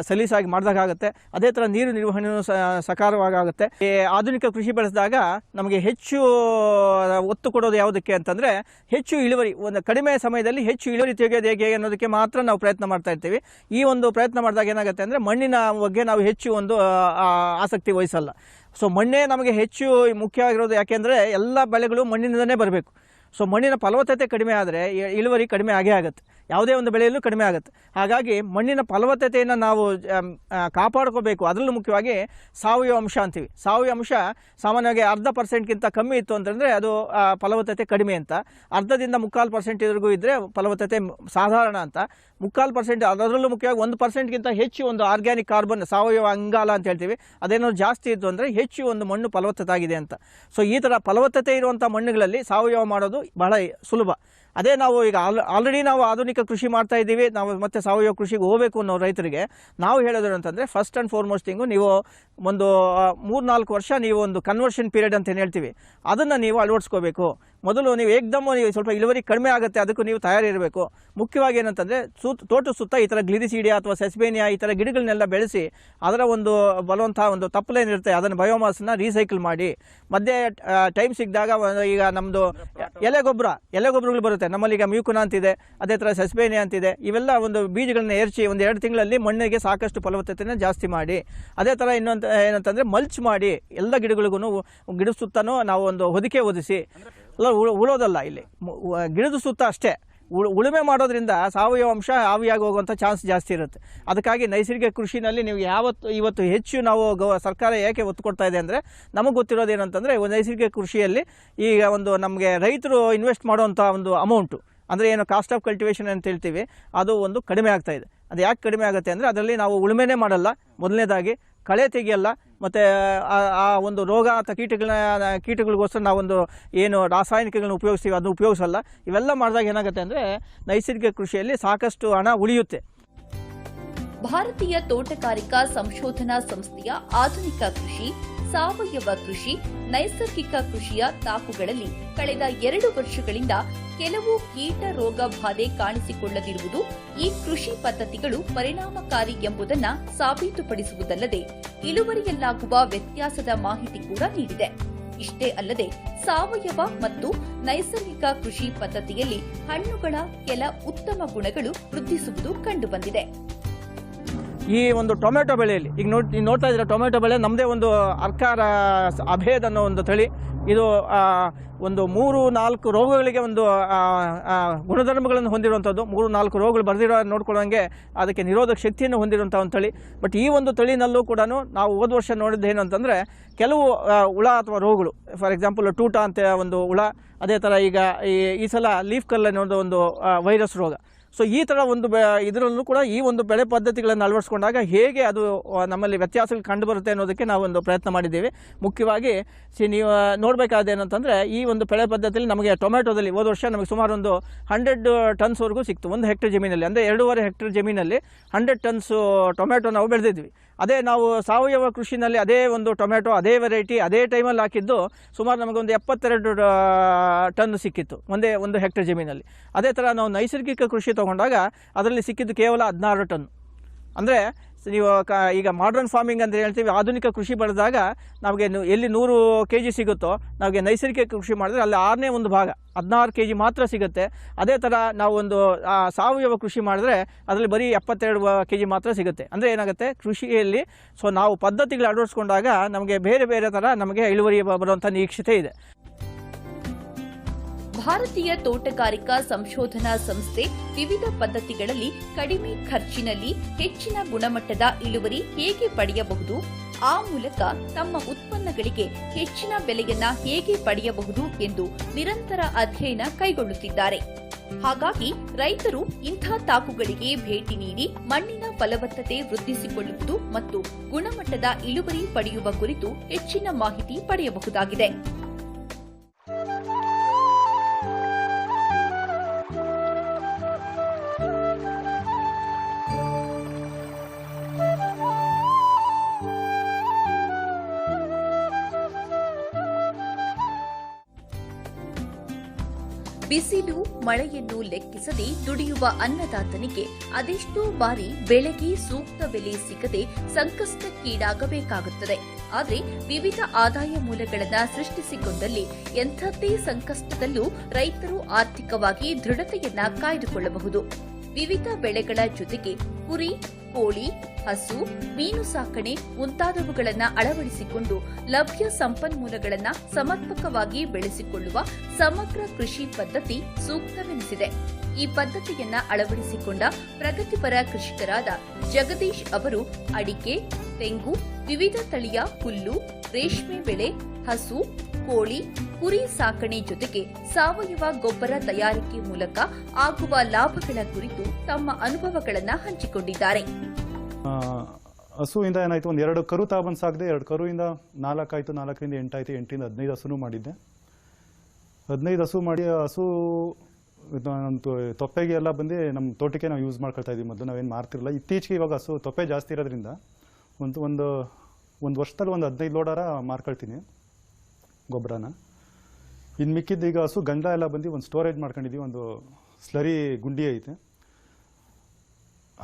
Speaker 4: ಸಲೀಸಾಗಿ ಮಾಡಿದಾಗುತ್ತೆ ಅದೇ ಥರ ನೀರು ನಿರ್ವಹಣೆಯೂ ಸಕಾರವಾಗುತ್ತೆ ಆಧುನಿಕ ಕೃಷಿ ಬೆಳೆಸಿದಾಗ ನಮಗೆ ಹೆಚ್ಚು ಒತ್ತು ಕೊಡೋದು ಯಾವುದಕ್ಕೆ ಅಂತಂದರೆ, ಹೆಚ್ಚು ಇಳುವರಿ, ಒಂದು ಕಡಿಮೆ ಸಮಯದಲ್ಲಿ ಹೆಚ್ಚು ಇಳುವರಿ ತೆಗೆಯೋದು ಹೇಗೆ ಅನ್ನೋದಕ್ಕೆ ಮಾತ್ರ ನಾವು ಪ್ರಯತ್ನ ಮಾಡ್ತಾ ಇರ್ತೀವಿ. ಈ ಒಂದು ಪ್ರಯತ್ನ ಮಾಡಿದಾಗ ಏನಾಗುತ್ತೆ ಅಂದರೆ, ಮಣ್ಣಿನ ಬಗ್ಗೆ ನಾವು ಹೆಚ್ಚು ಒಂದು ಆಸಕ್ತಿ ವಹಿಸಲ್ಲ. ಸೊ, ಮಣ್ಣೇ ನಮಗೆ ಹೆಚ್ಚು ಮುಖ್ಯವಾಗಿರೋದು ಯಾಕೆಂದರೆ ಎಲ್ಲ ಬೆಳೆಗಳು ಮಣ್ಣಿನಿಂದನೇ ಬರಬೇಕು. ಸೊ, ಮಣ್ಣಿನ ಫಲವತ್ತತೆ ಕಡಿಮೆ ಆದರೆ, ಇಳುವರಿ ಕಡಿಮೆ ಆಗೇ ಆಗುತ್ತೆ. ಯಾವುದೇ ಒಂದು ಬೆಳೆಯಲ್ಲೂ ಕಡಿಮೆ ಆಗುತ್ತೆ. ಹಾಗಾಗಿ ಮಣ್ಣಿನ ಫಲವತ್ತತೆಯನ್ನು ನಾವು ಕಾಪಾಡ್ಕೋಬೇಕು. ಅದರಲ್ಲೂ ಮುಖ್ಯವಾಗಿ ಸಾವಯವ ಅಂಶ ಅಂತೀವಿ. ಸಾವಯವ ಅಂಶ ಸಾಮಾನ್ಯವಾಗಿ ಅರ್ಧ ಪರ್ಸೆಂಟ್ಗಿಂತ ಕಮ್ಮಿ ಇತ್ತು ಅಂತಂದರೆ ಅದು ಫಲವತ್ತತೆ ಕಡಿಮೆ ಅಂತ. ಅರ್ಧದಿಂದ ಮುಕ್ಕಾಲು ಪರ್ಸೆಂಟ್ವರೆಗೂ ಇದ್ದರೆ ಫಲವತ್ತತೆ ಸಾಧಾರಣ ಅಂತ. ಮುಕ್ಕಾಲು ಪರ್ಸೆಂಟ್ ಅದರಲ್ಲೂ ಮುಖ್ಯವಾಗಿ ಒಂದು ಪರ್ಸೆಂಟ್ಗಿಂತ ಹೆಚ್ಚು ಒಂದು ಆರ್ಗ್ಯಾನಿಕ್ ಕಾರ್ಬನ್, ಸಾವಯವ ಅಂಗಾಲ ಅಂತ ಹೇಳ್ತೀವಿ. ಅದೇನಾದ್ರು ಜಾಸ್ತಿ ಇತ್ತು ಅಂದರೆ ಹೆಚ್ಚು ಒಂದು ಮಣ್ಣು ಫಲವತ್ತತೆ ಆಗಿದೆ ಅಂತ. ಸೊ, ಈ ಥರ ಫಲವತ್ತತೆ ಇರುವಂಥ ಮಣ್ಣುಗಳಲ್ಲಿ ಸಾವಯವ ಮಾಡೋದು ಬಹಳ ಸುಲಭ. ಅದೇ ನಾವು ಈಗ ಆಲ್ ಆಲ್ರೆಡಿ ನಾವು ಆಧುನಿಕ ಕೃಷಿ ಮಾಡ್ತಾ ಇದ್ದೀವಿ. ನಾವು ಮತ್ತೆ ಸಾವಯವ ಕೃಷಿಗೆ ಹೋಗಬೇಕು ಅನ್ನೋ ರೈತರಿಗೆ ನಾವು ಹೇಳೋದು ಅಂತಂದರೆ ಫಸ್ಟ್ ಆ್ಯಂಡ್ ಫಾರ್ಮೋಸ್ಟ್ ಥಿಂಗು ನೀವು ಒಂದು ಮೂರು ನಾಲ್ಕು ವರ್ಷ ನೀವು ಒಂದು ಕನ್ವರ್ಷನ್ ಪೀರಿಯಡ್ ಅಂತ ಏನು ಹೇಳ್ತೀವಿ. ಅದನ್ನು ನೀವು ಅಳವಡಿಸ್ಕೋಬೇಕು. ಮೊದಲು ನೀವು ಏಕ್ದಮ್ ನೀವು ಸ್ವಲ್ಪ ಇಳುವರಿ ಕಡಿಮೆ ಆಗುತ್ತೆ, ಅದಕ್ಕೂ ನೀವು ತಯಾರಿರಬೇಕು. ಮುಖ್ಯವಾಗಿ ಏನಂತಂದರೆ ಸುತ್ತ ತೋಟದ ಸುತ್ತ ಈ ಥರ ಗ್ಲಿರಿಸೀಡಿಯಾ ಅಥವಾ ಸೆಸ್ಬೇನಿಯಾ ಈ ಥರ ಗಿಡಗಳನ್ನೆಲ್ಲ ಬೆಳೆಸಿ ಅದರ ಒಂದು ಬರುವಂಥ ಒಂದು ತಪ್ಪಲೇನಿರುತ್ತೆ, ಅದನ್ನು ಬಯೋಮಾಸನ್ನ ರೀಸೈಕಲ್ ಮಾಡಿ. ಮಧ್ಯೆ ಟೈಮ್ ಸಿಕ್ಕಿದಾಗ ಈಗ ನಮ್ಮದು ಎಲೆ ಗೊಬ್ಬರ, ಎಲೆ ಗೊಬ್ಬರಗಳು ಬರುತ್ತೆ. ನಮ್ಮಲ್ಲಿ ಈಗ ಮ್ಯೂಕುನ ಅಂತಿದೆ, ಅದೇ ಥರ ಸೆಸ್ಬೇನಿಯಾ ಅಂತಿದೆ. ಇವೆಲ್ಲ ಒಂದು ಬೀಜಗಳನ್ನ ಎರಚಿ ಒಂದು ಎರಡು ತಿಂಗಳಲ್ಲಿ ಮಣ್ಣಿಗೆ ಸಾಕಷ್ಟು ಫಲವತ್ತತೆಯನ್ನು ಜಾಸ್ತಿ ಮಾಡಿ. ಅದೇ ಥರ ಇನ್ನೊಂದು, ಏನಂತಂದರೆ ಮಲ್ಚ್ ಮಾಡಿ, ಎಲ್ಲ ಗಿಡಗಳಿಗೂ ಗಿಡ ಸುತ್ತನೂ ನಾವು ಒಂದು ಹೊದಿಕೆ ಒದಿಸಿ ಅಲ್ಲ, ಉಳ ಉಳೋದಲ್ಲ ಇಲ್ಲಿ. ಗಿಡದ ಸುತ್ತ ಅಷ್ಟೇ. ಉಳು ಉಳುಮೆ ಮಾಡೋದ್ರಿಂದ ಸಾವಯವ ಅಂಶ ಆವಿಯಾಗಿ ಹೋಗುವಂಥ ಚಾನ್ಸ್ ಜಾಸ್ತಿ ಇರುತ್ತೆ. ಅದಕ್ಕಾಗಿ ನೈಸರ್ಗಿಕ ಕೃಷಿನಲ್ಲಿ ನೀವು ಯಾವತ್ತು ಇವತ್ತು ಹೆಚ್ಚು ನಾವು ಗೌ ಸರ್ಕಾರ ಏಕೆ ಒತ್ತು ಕೊಡ್ತಾ ಇದೆ ಅಂದರೆ ನಮಗೆ ಗೊತ್ತಿರೋದು ಏನಂತಂದರೆ ನೈಸರ್ಗಿಕ ಕೃಷಿಯಲ್ಲಿ ಈಗ ಒಂದು ನಮಗೆ ರೈತರು ಇನ್ವೆಸ್ಟ್ ಮಾಡುವಂಥ ಒಂದು ಅಮೌಂಟು ಅಂದರೆ ಏನು ಕಾಸ್ಟ್ ಆಫ್ ಕಲ್ಟಿವೇಷನ್ ಅಂತ ಹೇಳ್ತೀವಿ. ಅದು ಒಂದು ಕಡಿಮೆ ಆಗ್ತಾಯಿದೆ ಅದು ಯಾಕೆ ಕಡಿಮೆ ಆಗುತ್ತೆ ಅಂದರೆ, ಅದರಲ್ಲಿ ನಾವು ಉಳುಮೆನೇ ಮಾಡಲ್ಲ. ಮೊದಲನೇದಾಗಿ ಕಳೆ ತೆಗಿಯಲ್ಲ. ಮತ್ತು ಆ- ಒಂದು ರೋಗ ಅಥವಾ ಕೀಟಗಳನ್ನ, ಕೀಟಗಳಿಗೋಸ್ಕರ ನಾವೊಂದು ಏನು ರಾಸಾಯನಿಕಗಳನ್ನ ಉಪಯೋಗಿಸ್ತೀವಿ, ಅದನ್ನು ಉಪಯೋಗಿಸಲ್ಲ. ಇವೆಲ್ಲ ಮಾಡಿದಾಗ ಏನಾಗುತ್ತೆ ಅಂದರೆ ನೈಸರ್ಗಿಕ ಕೃಷಿಯಲ್ಲಿ ಸಾಕಷ್ಟು ಹಣ ಉಳಿಯುತ್ತೆ.
Speaker 1: ಭಾರತೀಯ ತೋಟಗಾರಿಕಾ ಸಂಶೋಧನಾ ಸಂಸ್ಥೆಯ ಆಧುನಿಕ ಕೃಷಿ ಸಾವಯವ ಕೃಷಿ, ನೈಸರ್ಗಿಕ ಕೃಷಿಯ ತಾಕುಗಳಲ್ಲಿ ಕಳೆದ ಎರಡು ವರ್ಷಗಳಿಂದ ಕೆಲವು ಕೀಟ ರೋಗ ಬಾಧೆ ಕಾಣಿಸಿಕೊಳ್ಳದಿರುವುದು ಈ ಕೃಷಿ ಪದ್ಧತಿಗಳು ಪರಿಣಾಮಕಾರಿ ಎಂಬುದನ್ನು ಸಾಬೀತುಪಡಿಸುವುದಲ್ಲದೆ ಇಳುವರಿಯಲ್ಲಾಗುವ ವ್ಯತ್ಯಾಸದ ಮಾಹಿತಿ ಕೂಡ ನೀಡಿದೆ. ಇಷ್ಟೇ ಅಲ್ಲದೆ ಸಾವಯವ ಮತ್ತು ನೈಸರ್ಗಿಕ ಕೃಷಿ ಪದ್ಧತಿಯಲ್ಲಿ ಹಣ್ಣುಗಳ ಕೆಲ ಉತ್ತಮ ಗುಣಗಳು ವೃದ್ಧಿಸುವುದು ಕಂಡುಬಂದಿದೆ.
Speaker 4: ಈ ಒಂದು ಟೊಮೆಟೊ ಬೆಳೆಯಲ್ಲಿ, ಈಗ ನೋಡಿ ನೋಡ್ತಾ ಇದ್ದೀರಾ, ಟೊಮೆಟೊ ಬೆಳೆ ನಮ್ಮದೇ ಒಂದು ಅರ್ಕಾರ ಅಭೇದ ಅನ್ನೋ ಒಂದು ತಳಿ. ಇದು ಒಂದು ಮೂರು ನಾಲ್ಕು ರೋಗಗಳಿಗೆ ಒಂದು ಗುಣಧರ್ಮಗಳನ್ನು ಹೊಂದಿರುವಂಥದ್ದು. ಮೂರು ನಾಲ್ಕು ರೋಗಗಳು ಬರೆದಿರೋ ನೋಡ್ಕೊಳ್ಳೋಂಗೆ ಅದಕ್ಕೆ ನಿರೋಧಕ ಶಕ್ತಿಯನ್ನು ಹೊಂದಿರುವಂಥ ಒಂದು ತಳಿ. ಬಟ್ ಈ ಒಂದು ತಳಿನಲ್ಲೂ ಕೂಡ ನಾವು ಹೋದ ವರ್ಷ ನೋಡಿದ್ದು ಏನು ಅಂತಂದರೆ ಕೆಲವು ಹುಳ ಅಥವಾ ರೋಗಗಳು, ಫಾರ್ ಎಕ್ಸಾಂಪಲ್ ಟೂಟ ಅಂತ ಒಂದು ಹುಳ, ಅದೇ ಥರ ಈಗ ಈ ಈ ಸಲ ಲೀಫ್ ಕಲ್ ಅನ್ನೋದು ಒಂದು ವೈರಸ್ ರೋಗ. ಸೊ ಈ ಥರ ಒಂದು ಬೆ, ಇದರಲ್ಲೂ ಕೂಡ ಈ ಒಂದು ಬೆಳೆ ಪದ್ಧತಿಗಳನ್ನು ಅಳವಡಿಸ್ಕೊಂಡಾಗ ಹೇಗೆ ಅದು ನಮ್ಮಲ್ಲಿ ವ್ಯತ್ಯಾಸಗಳು ಕಂಡುಬರುತ್ತೆ ಅನ್ನೋದಕ್ಕೆ ನಾವೊಂದು ಪ್ರಯತ್ನ ಮಾಡಿದ್ದೀವಿ. ಮುಖ್ಯವಾಗಿ, ಸಿ, ನೀವು ನೋಡಬೇಕಾದ ಏನಂತಂದರೆ, ಈ ಒಂದು ಬೆಳೆ ಪದ್ಧತಿಯಲ್ಲಿ ನಮಗೆ ಟೊಮೆಟೊದಲ್ಲಿ ಹೋದ ವರ್ಷ ನಮಗೆ ಸುಮಾರು ಒಂದು ಹಂಡ್ರೆಡ್ ಟನ್ಸ್ವರೆಗೂ ಸಿಕ್ತು. ಒಂದು ಹೆಕ್ಟರ್ ಜಮೀನಲ್ಲಿ, ಅಂದರೆ ಎರಡೂವರೆ ಹೆಕ್ಟರ್ ಜಮೀನಲ್ಲಿ ಹಂಡ್ರೆಡ್ ಟನ್ಸು ಟೊಮೆಟೊ ನಾವು ಬೆಳೆದಿದ್ವಿ. ಅದೇ ನಾವು ಸಾವಯವ ಕೃಷಿನಲ್ಲಿ ಅದೇ ಒಂದು ಟೊಮೆಟೊ ಅದೇ ವೆರೈಟಿ ಅದೇ ಟೈಮಲ್ಲಿ ಹಾಕಿದ್ದು ಸುಮಾರು ನಮಗೊಂದು ಎಪ್ಪತ್ತೆರಡು ಟನ್ ಸಿಕ್ಕಿತ್ತು, ಒಂದೇ ಒಂದು ಹೆಕ್ಟರ್ ಜಮೀನಲ್ಲಿ. ಅದೇ ಥರ ನಾವು ನೈಸರ್ಗಿಕ ಕೃಷಿ ತೊಗೊಂಡಾಗ ಅದರಲ್ಲಿ ಸಿಕ್ಕಿದ್ದು ಕೇವಲ ಹದಿನಾರು ಟನ್ ಅಂದರೆ ನೀವು ಈಗ ಮಾಡ್ರನ್ ಫಾರ್ಮಿಂಗ್ ಅಂತ ಹೇಳ್ತೀವಿ, ಆಧುನಿಕ ಕೃಷಿ ಬೆಳೆದಾಗ ನಮಗೆ ಎಲ್ಲಿ ನೂರು ಕೆ ಜಿ ಸಿಗುತ್ತೋ, ನಮಗೆ ನೈಸರ್ಗಿಕ ಕೃಷಿ ಮಾಡಿದ್ರೆ ಅಲ್ಲಿ ಆರನೇ ಒಂದು ಭಾಗ, ಹದಿನಾರು ಕೆ ಜಿ ಮಾತ್ರ ಸಿಗುತ್ತೆ. ಅದೇ ಥರ ನಾವು ಒಂದು ಸಾವಯವ ಕೃಷಿ ಮಾಡಿದ್ರೆ ಅದರಲ್ಲಿ ಬರೀ ಎಪ್ಪತ್ತೆರಡು ಕೆ ಜಿ ಮಾತ್ರ ಸಿಗುತ್ತೆ. ಅಂದರೆ ಏನಾಗುತ್ತೆ? ಕೃಷಿಯಲ್ಲಿ ಸೊ ನಾವು ಪದ್ಧತಿಗಳು ಅಳವಡಿಸ್ಕೊಂಡಾಗ ನಮಗೆ ಬೇರೆ ಬೇರೆ ಥರ ನಮಗೆ ಇಳುವರಿ ಬರುವಂಥ ನಿರೀಕ್ಷತೆ ಇದೆ.
Speaker 1: ಭಾರತೀಯ ತೋಟಗಾರಿಕಾ ಸಂಶೋಧನಾ ಸಂಸ್ಥೆ ವಿವಿಧ ಪದ್ಧತಿಗಳಲ್ಲಿ ಕಡಿಮೆ ಖರ್ಚಿನಲ್ಲಿ ಹೆಚ್ಚಿನ ಗುಣಮಟ್ಟದ ಇಳುವರಿ ಹೇಗೆ ಪಡೆಯಬಹುದು? ಆ ಮೂಲಕ ತಮ್ಮ ಉತ್ಪನ್ನಗಳಿಗೆ ಹೆಚ್ಚಿನ ಬೆಲೆಯನ್ನ ಹೇಗೆ ಪಡೆಯಬಹುದು ಎಂದು ನಿರಂತರ ಅಧ್ಯಯನ ಕೈಗೊಳ್ಳುತ್ತಿದ್ದಾರೆ. ಹಾಗಾಗಿ ರೈತರು ಇಂಥ ತಾಕುಗಳಿಗೆ ಭೇಟಿ ನೀಡಿ ಮಣ್ಣಿನ ಫಲವತ್ತತೆ ವೃದ್ಧಿಸಿಕೊಳ್ಳುವುದು ಮತ್ತು ಗುಣಮಟ್ಟದ ಇಳುವರಿ ಪಡೆಯುವ ಕುರಿತು ಹೆಚ್ಚಿನ ಮಾಹಿತಿ ಪಡೆಯಬಹುದಾಗಿದೆ. ಮಳೆಯನ್ನು ಲೆಕ್ಕಿಸದೆ ದುಡಿಯುವ ಅನ್ನದಾತನಿಗೆ ಅದೆಷ್ಟೋ ಬಾರಿ ಬೆಳೆಗೆ ಸೂಕ್ತ ಬೆಲೆ ಸಿಗದೆ ಸಂಕಷ್ಟಕ್ಕೀಡಾಗಬೇಕಾಗುತ್ತದೆ. ಆದರೆ ವಿವಿಧ ಆದಾಯ ಮೂಲಗಳನ್ನು ಸೃಷ್ಟಿಸಿಕೊಂಡಲ್ಲಿ ಎಂಥದ್ದೇ ಸಂಕಷ್ಟದಲ್ಲೂ ರೈತರು ಆರ್ಥಿಕವಾಗಿ ದೃಢತೆಯನ್ನ ಕಾಯ್ದುಕೊಳ್ಳಬಹುದು. ವಿವಿಧ ಬೆಳೆಗಳ ಜೊತೆಗೆ ಕುರಿ ಕೋಳಿ, ಹಸು, ಮೀನು ಸಾಕಣೆ ಮುಂತಾದವುಗಳನ್ನು ಅಳವಡಿಸಿಕೊಂಡು ಲಭ್ಯ ಸಂಪನ್ಮೂಲಗಳನ್ನು ಸಮರ್ಪಕವಾಗಿ ಬೆಳೆಸಿಕೊಳ್ಳುವ ಸಮಗ್ರ ಕೃಷಿ ಪದ್ಧತಿ ಸೂಕ್ತವೆನಿಸಿದೆ. ಈ ಪದ್ಧತಿಯನ್ನ ಅಳವಡಿಸಿಕೊಂಡ ಪ್ರಗತಿಪರ ಕೃಷಿಕರಾದ ಜಗದೀಶ್ ಅವರು ಅಡಿಕೆ, ತೆಂಗು, ವಿವಿಧ ತಳಿಯ ಹುಲ್ಲು, ರೇಷ್ಮೆ ಬೆಳೆ, ಹಸು ಕೋಳಿ, ಕುರಿ ಸಾಕಣೆ ಜೊತೆಗೆ ಸಾವಯವ ಗೊಬ್ಬರ ತಯಾರಿಕೆ ಮೂಲಕ ಆಗುವ ಲಾಭಗಳ ಕುರಿತು ತಮ್ಮ ಅನುಭವಗಳನ್ನು ಹಂಚಿಕೊಂಡಿದ್ದಾರೆ.
Speaker 5: ಹಸುವಿಂದ ಏನಾಯಿತು? ಒಂದು ಎರಡು ಕರು ತಾಬನ್ ಸಾಕಿದೆ, ಎರಡು ಕರುವಿಂದ ನಾಲ್ಕಾಯಿತು ನಾಲ್ಕರಿಂದ ಎಂಟಾಯಿತು ಎಂಟರಿಂದ ಹದಿನೈದು ಹಸುನು ಮಾಡಿದ್ದೆ. ಹದಿನೈದು ಹಸು ಮಾಡಿ ಹಸು ತೊಪ್ಪೆಗೆ ಎಲ್ಲ ಬಂದು ನಮ್ಮ ತೋಟಕ್ಕೆ ನಾವು ಯೂಸ್ ಮಾಡ್ಕೊಳ್ತಾ ಇದ್ದೀವಿ ಮೊದಲು, ನಾವೇನು ಮಾರ್ತಿರಲಿಲ್ಲ. ಇತ್ತೀಚೆಗೆ ಇವಾಗ ಹಸು, ತೊಪ್ಪೆ ಜಾಸ್ತಿ ಇರೋದ್ರಿಂದ ಒಂದು ಒಂದು ಒಂದು ವರ್ಷದಲ್ಲಿ ಒಂದು ಹದಿನೈದು ಲೋಡಾರ ಮಾರ್ಕೊಳ್ತೀನಿ. ಗೊಬ್ಬರನ. ಇನ್ನು ಮಿಕ್ಕಿದ್ದು ಈಗ ಹಸು, ಗಂಡ ಎಲ್ಲ ಬಂದು ಒಂದು ಸ್ಟೋರೇಜ್ ಮಾಡ್ಕೊಂಡಿದ್ದೀವಿ, ಒಂದು ಸ್ಲರಿ ಗುಂಡಿ ಐತೆ.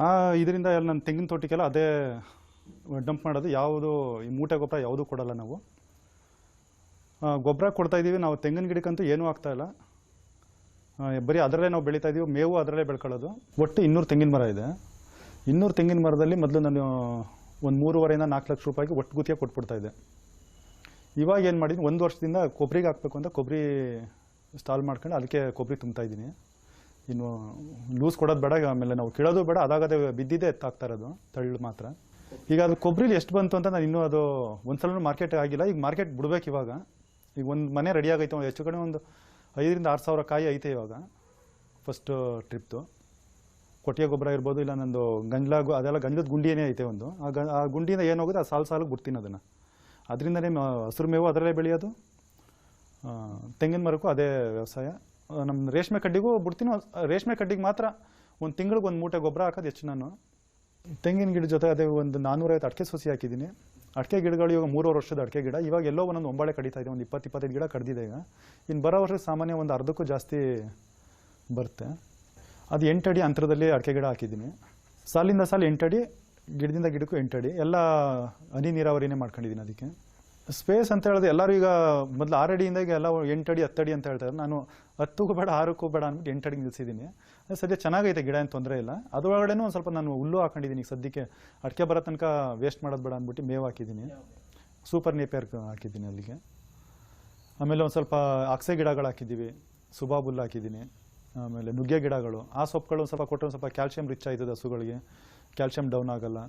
Speaker 5: ಆ ಇದರಿಂದ ಎಲ್ಲ ನನ್ನ ತೆಂಗಿನ ತೋಟಕ್ಕೆಲ್ಲ ಅದೇ ಡಂಪ್ ಮಾಡೋದು, ಯಾವುದು ಈ ಮೂಟೆ ಗೊಬ್ಬರ ಯಾವುದೂ ಕೊಡಲ್ಲ ನಾವು. ಗೊಬ್ಬರ ಕೊಡ್ತಾ ಇದ್ದೀವಿ, ನಾವು ತೆಂಗಿನ ಗಿಡಕ್ಕಂತೂ ಏನೂ ಆಗ್ತಾಯಿಲ್ಲ ಬರೀ ಅದರಲ್ಲೇ ನಾವು ಬೆಳೀತಾ ಇದ್ದೀವಿ, ಮೇವು ಅದರಲ್ಲೇ ಬೆಳ್ಕೊಳ್ಳೋದು. ಒಟ್ಟು ಇನ್ನೂರು ತೆಂಗಿನ ಮರ ಇದೆ. ಇನ್ನೂರು ತೆಂಗಿನ ಮರದಲ್ಲಿ ಮೊದಲು ನಾನು ಒಂದು ಮೂರುವರೆಯಿಂದ ನಾಲ್ಕು ಲಕ್ಷ ರೂಪಾಯಿಗೆ ಒಟ್ಟು ಗುತ್ತಿಗೆ ಕೊಟ್ಬಿಡ್ತಾ ಇದ್ದೆ. ಇವಾಗ ಏನು ಮಾಡಿದ್ದೀನಿ ಒಂದು ವರ್ಷದಿಂದ ಕೊಬ್ಬರಿಗೆ ಹಾಕಬೇಕು ಅಂತ ಕೊಬ್ಬರಿ ಸ್ಟಾಲ್ ಮಾಡ್ಕೊಂಡು ಅದಕ್ಕೆ ಕೊಬ್ಬರಿ ತುಂಬ್ತಾ ಇದ್ದೀನಿ. ಇನ್ನು ಲೂಸ್ ಕೊಡೋದು ಬೇಡ, ಆಮೇಲೆ ನಾವು ಕೇಳೋದು ಬೇಡ ಅದಾಗದೆ ಬಿದ್ದಿದ್ದೇ ಎತ್ತಾಗ್ತಾ ಇರೋದು, ತಳ್ಳು ಮಾತ್ರ. ಈಗ ಅದು ಕೊಬ್ಬರಿಲಿ ಎಷ್ಟು ಬಂತು ಅಂತ ನಾನು ಇನ್ನೂ ಅದು ಒಂದ್ಸಲ ಮಾರ್ಕೆಟ್ ಆಗಿಲ್ಲ, ಈಗ ಮಾರ್ಕೆಟ್ ಬಿಡ್ಬೇಕು ಇವಾಗ. ಈಗ ಒಂದು ಮನೆ ರೆಡಿ ಆಗೈತೆ, ಒಂದು ಹೆಚ್ಚು ಕಡಿಮೆ ಒಂದು ಐದರಿಂದ ಆರು ಸಾವಿರ ಕಾಯಿ ಐತೆ ಇವಾಗ ಫಸ್ಟ್ ಟ್ರಿಪ್ದು ಕೊಟ್ಟಿಗೆ ಗೊಬ್ಬರ ಇರ್ಬೋದು, ಇಲ್ಲ ನಂದು ಗಂಜ್ಲಾಗು, ಅದೆಲ್ಲ ಗಂಜಲದ ಗುಂಡಿಯೇ ಐತೆ ಒಂದು. ಆ ಗ ಆ ಗುಂಡಿಯಿಂದ ಏನು ಹೋಗುತ್ತೆ ಆ ಸಾಲು ಸಾಲು ಬಿಡ್ತೀನಿ ಅದನ್ನು. ಅದರಿಂದನೇ ಹಸಿರು ಮೇವು ಅದರಲ್ಲೇ ಬೆಳೆಯೋದು. ತೆಂಗಿನ ಮರಕ್ಕೂ ಅದೇ ವ್ಯವಸಾಯ. ನಮ್ಮ ರೇಷ್ಮೆ ಕಡ್ಡಿಗೂ ಬಿಡ್ತೀನಿ. ರೇಷ್ಮೆ ಕಡ್ಡಿಗೆ ಮಾತ್ರ ಒಂದು ತಿಂಗಳಿಗೆ ಒಂದು ಮೂಟೆ ಗೊಬ್ಬರ ಹಾಕೋದು ಹೆಚ್ಚು ನಾನು. ತೆಂಗಿನ ಗಿಡ ಜೊತೆ ಅದೇ ಒಂದು ನಾನ್ನೂರೈವತ್ತು ಅಡಿಕೆ ಸೊಸಿ ಹಾಕಿದ್ದೀನಿ. ಅಡಿಕೆ ಗಿಡಗಳು ಇವಾಗ ಮೂರುವರೆ ವರ್ಷದ ಅಡಿಕೆ ಗಿಡ. ಇವಾಗ ಎಲ್ಲೋ ಒಂದೊಂದು ಒಂಬಾಳೆ ಕಡಿತಾ ಇದೆ. ಒಂದು ಇಪ್ಪತ್ತು ಇಪ್ಪತ್ತೈದು ಗಿಡ ಕಡ್ದಿದೆ ಈಗ. ಇನ್ನು ಬರೋ ವರ್ಷ ಸಾಮಾನ್ಯ ಒಂದು ಅರ್ಧಕ್ಕೂ ಜಾಸ್ತಿ ಬರುತ್ತೆ. ಅದು ಎಂಟು ಅಡಿ ಅಂತರದಲ್ಲಿ ಅಡಿಕೆ ಗಿಡ ಹಾಕಿದ್ದೀನಿ. ಸಾಲಿಂದ ಸಾಲು ಎಂಟಡಿ ಗಿಡದಿಂದ ಗಿಡಕ್ಕೂ ಎಂಟಡಿ ಎಲ್ಲ ಹನಿ ನೀರಾವರಿನೇ ಮಾಡ್ಕೊಂಡಿದ್ದೀನಿ ಅದಕ್ಕೆ. ಸ್ಪೇಸ್ ಅಂತ ಹೇಳಿದ್ರೆ ಎಲ್ಲರೂ ಈಗ ಮೊದಲು ಆರು ಅಡಿಯಿಂದ ಈಗ ಎಲ್ಲ ಎಂಟಡಿ ಹತ್ತಡಿ ಅಂತ ಹೇಳ್ತಾರೆ. ನಾನು ಹತ್ತಕ್ಕೂ ಬೇಡ, ಆರಕ್ಕೂ ಬೇಡ ಅಂದ್ಬಿಟ್ಟು ಎಂಟಡಿಗೆ ನಿಲ್ಲಿಸಿದ್ದೀನಿ ಅದು ಸದ್ಯ ಚೆನ್ನಾಗೈತೆ ಗಿಡ ಏನು ತೊಂದರೆ ಇಲ್ಲ. ಅದರೊಳಗಡೆನೂ ಒಂದು ಸ್ವಲ್ಪ ನಾನು ಹುಲ್ಲು ಹಾಕೊಂಡಿದ್ದೀನಿ. ಸದ್ಯಕ್ಕೆ ಅಡಿಕೆ ಬರೋ ತನಕ ವೇಸ್ಟ್ ಮಾಡೋದು ಬೇಡ ಅಂದ್ಬಿಟ್ಟು ಮೇವು ಹಾಕಿದ್ದೀನಿ. ಸೂಪರ್ ನೇಪಿಯರ್ ಹಾಕಿದ್ದೀನಿ ಅಲ್ಲಿಗೆ. ಆಮೇಲೆ ಒಂದು ಸ್ವಲ್ಪ ಅಕ್ಸೆ ಗಿಡಗಳು ಹಾಕಿದ್ದೀವಿ. ಸುಬಾಬುಲ್ ಹಾಕಿದ್ದೀನಿ. ಆಮೇಲೆ ನುಗ್ಗೆ ಗಿಡಗಳು. ಆ ಸೊಪ್ಪುಗಳು ಸ್ವಲ್ಪ ಕೊಟ್ಟರೆ ಸ್ವಲ್ಪ ಕ್ಯಾಲ್ಸಿಯಂ ರಿಚ್ ಆಯ್ತದೆ ಹಸುಗಳಿಗೆ. ಕ್ಯಾಲ್ಸಿಯಂ ಡೌನ್ ಆಗಲ್ಲ.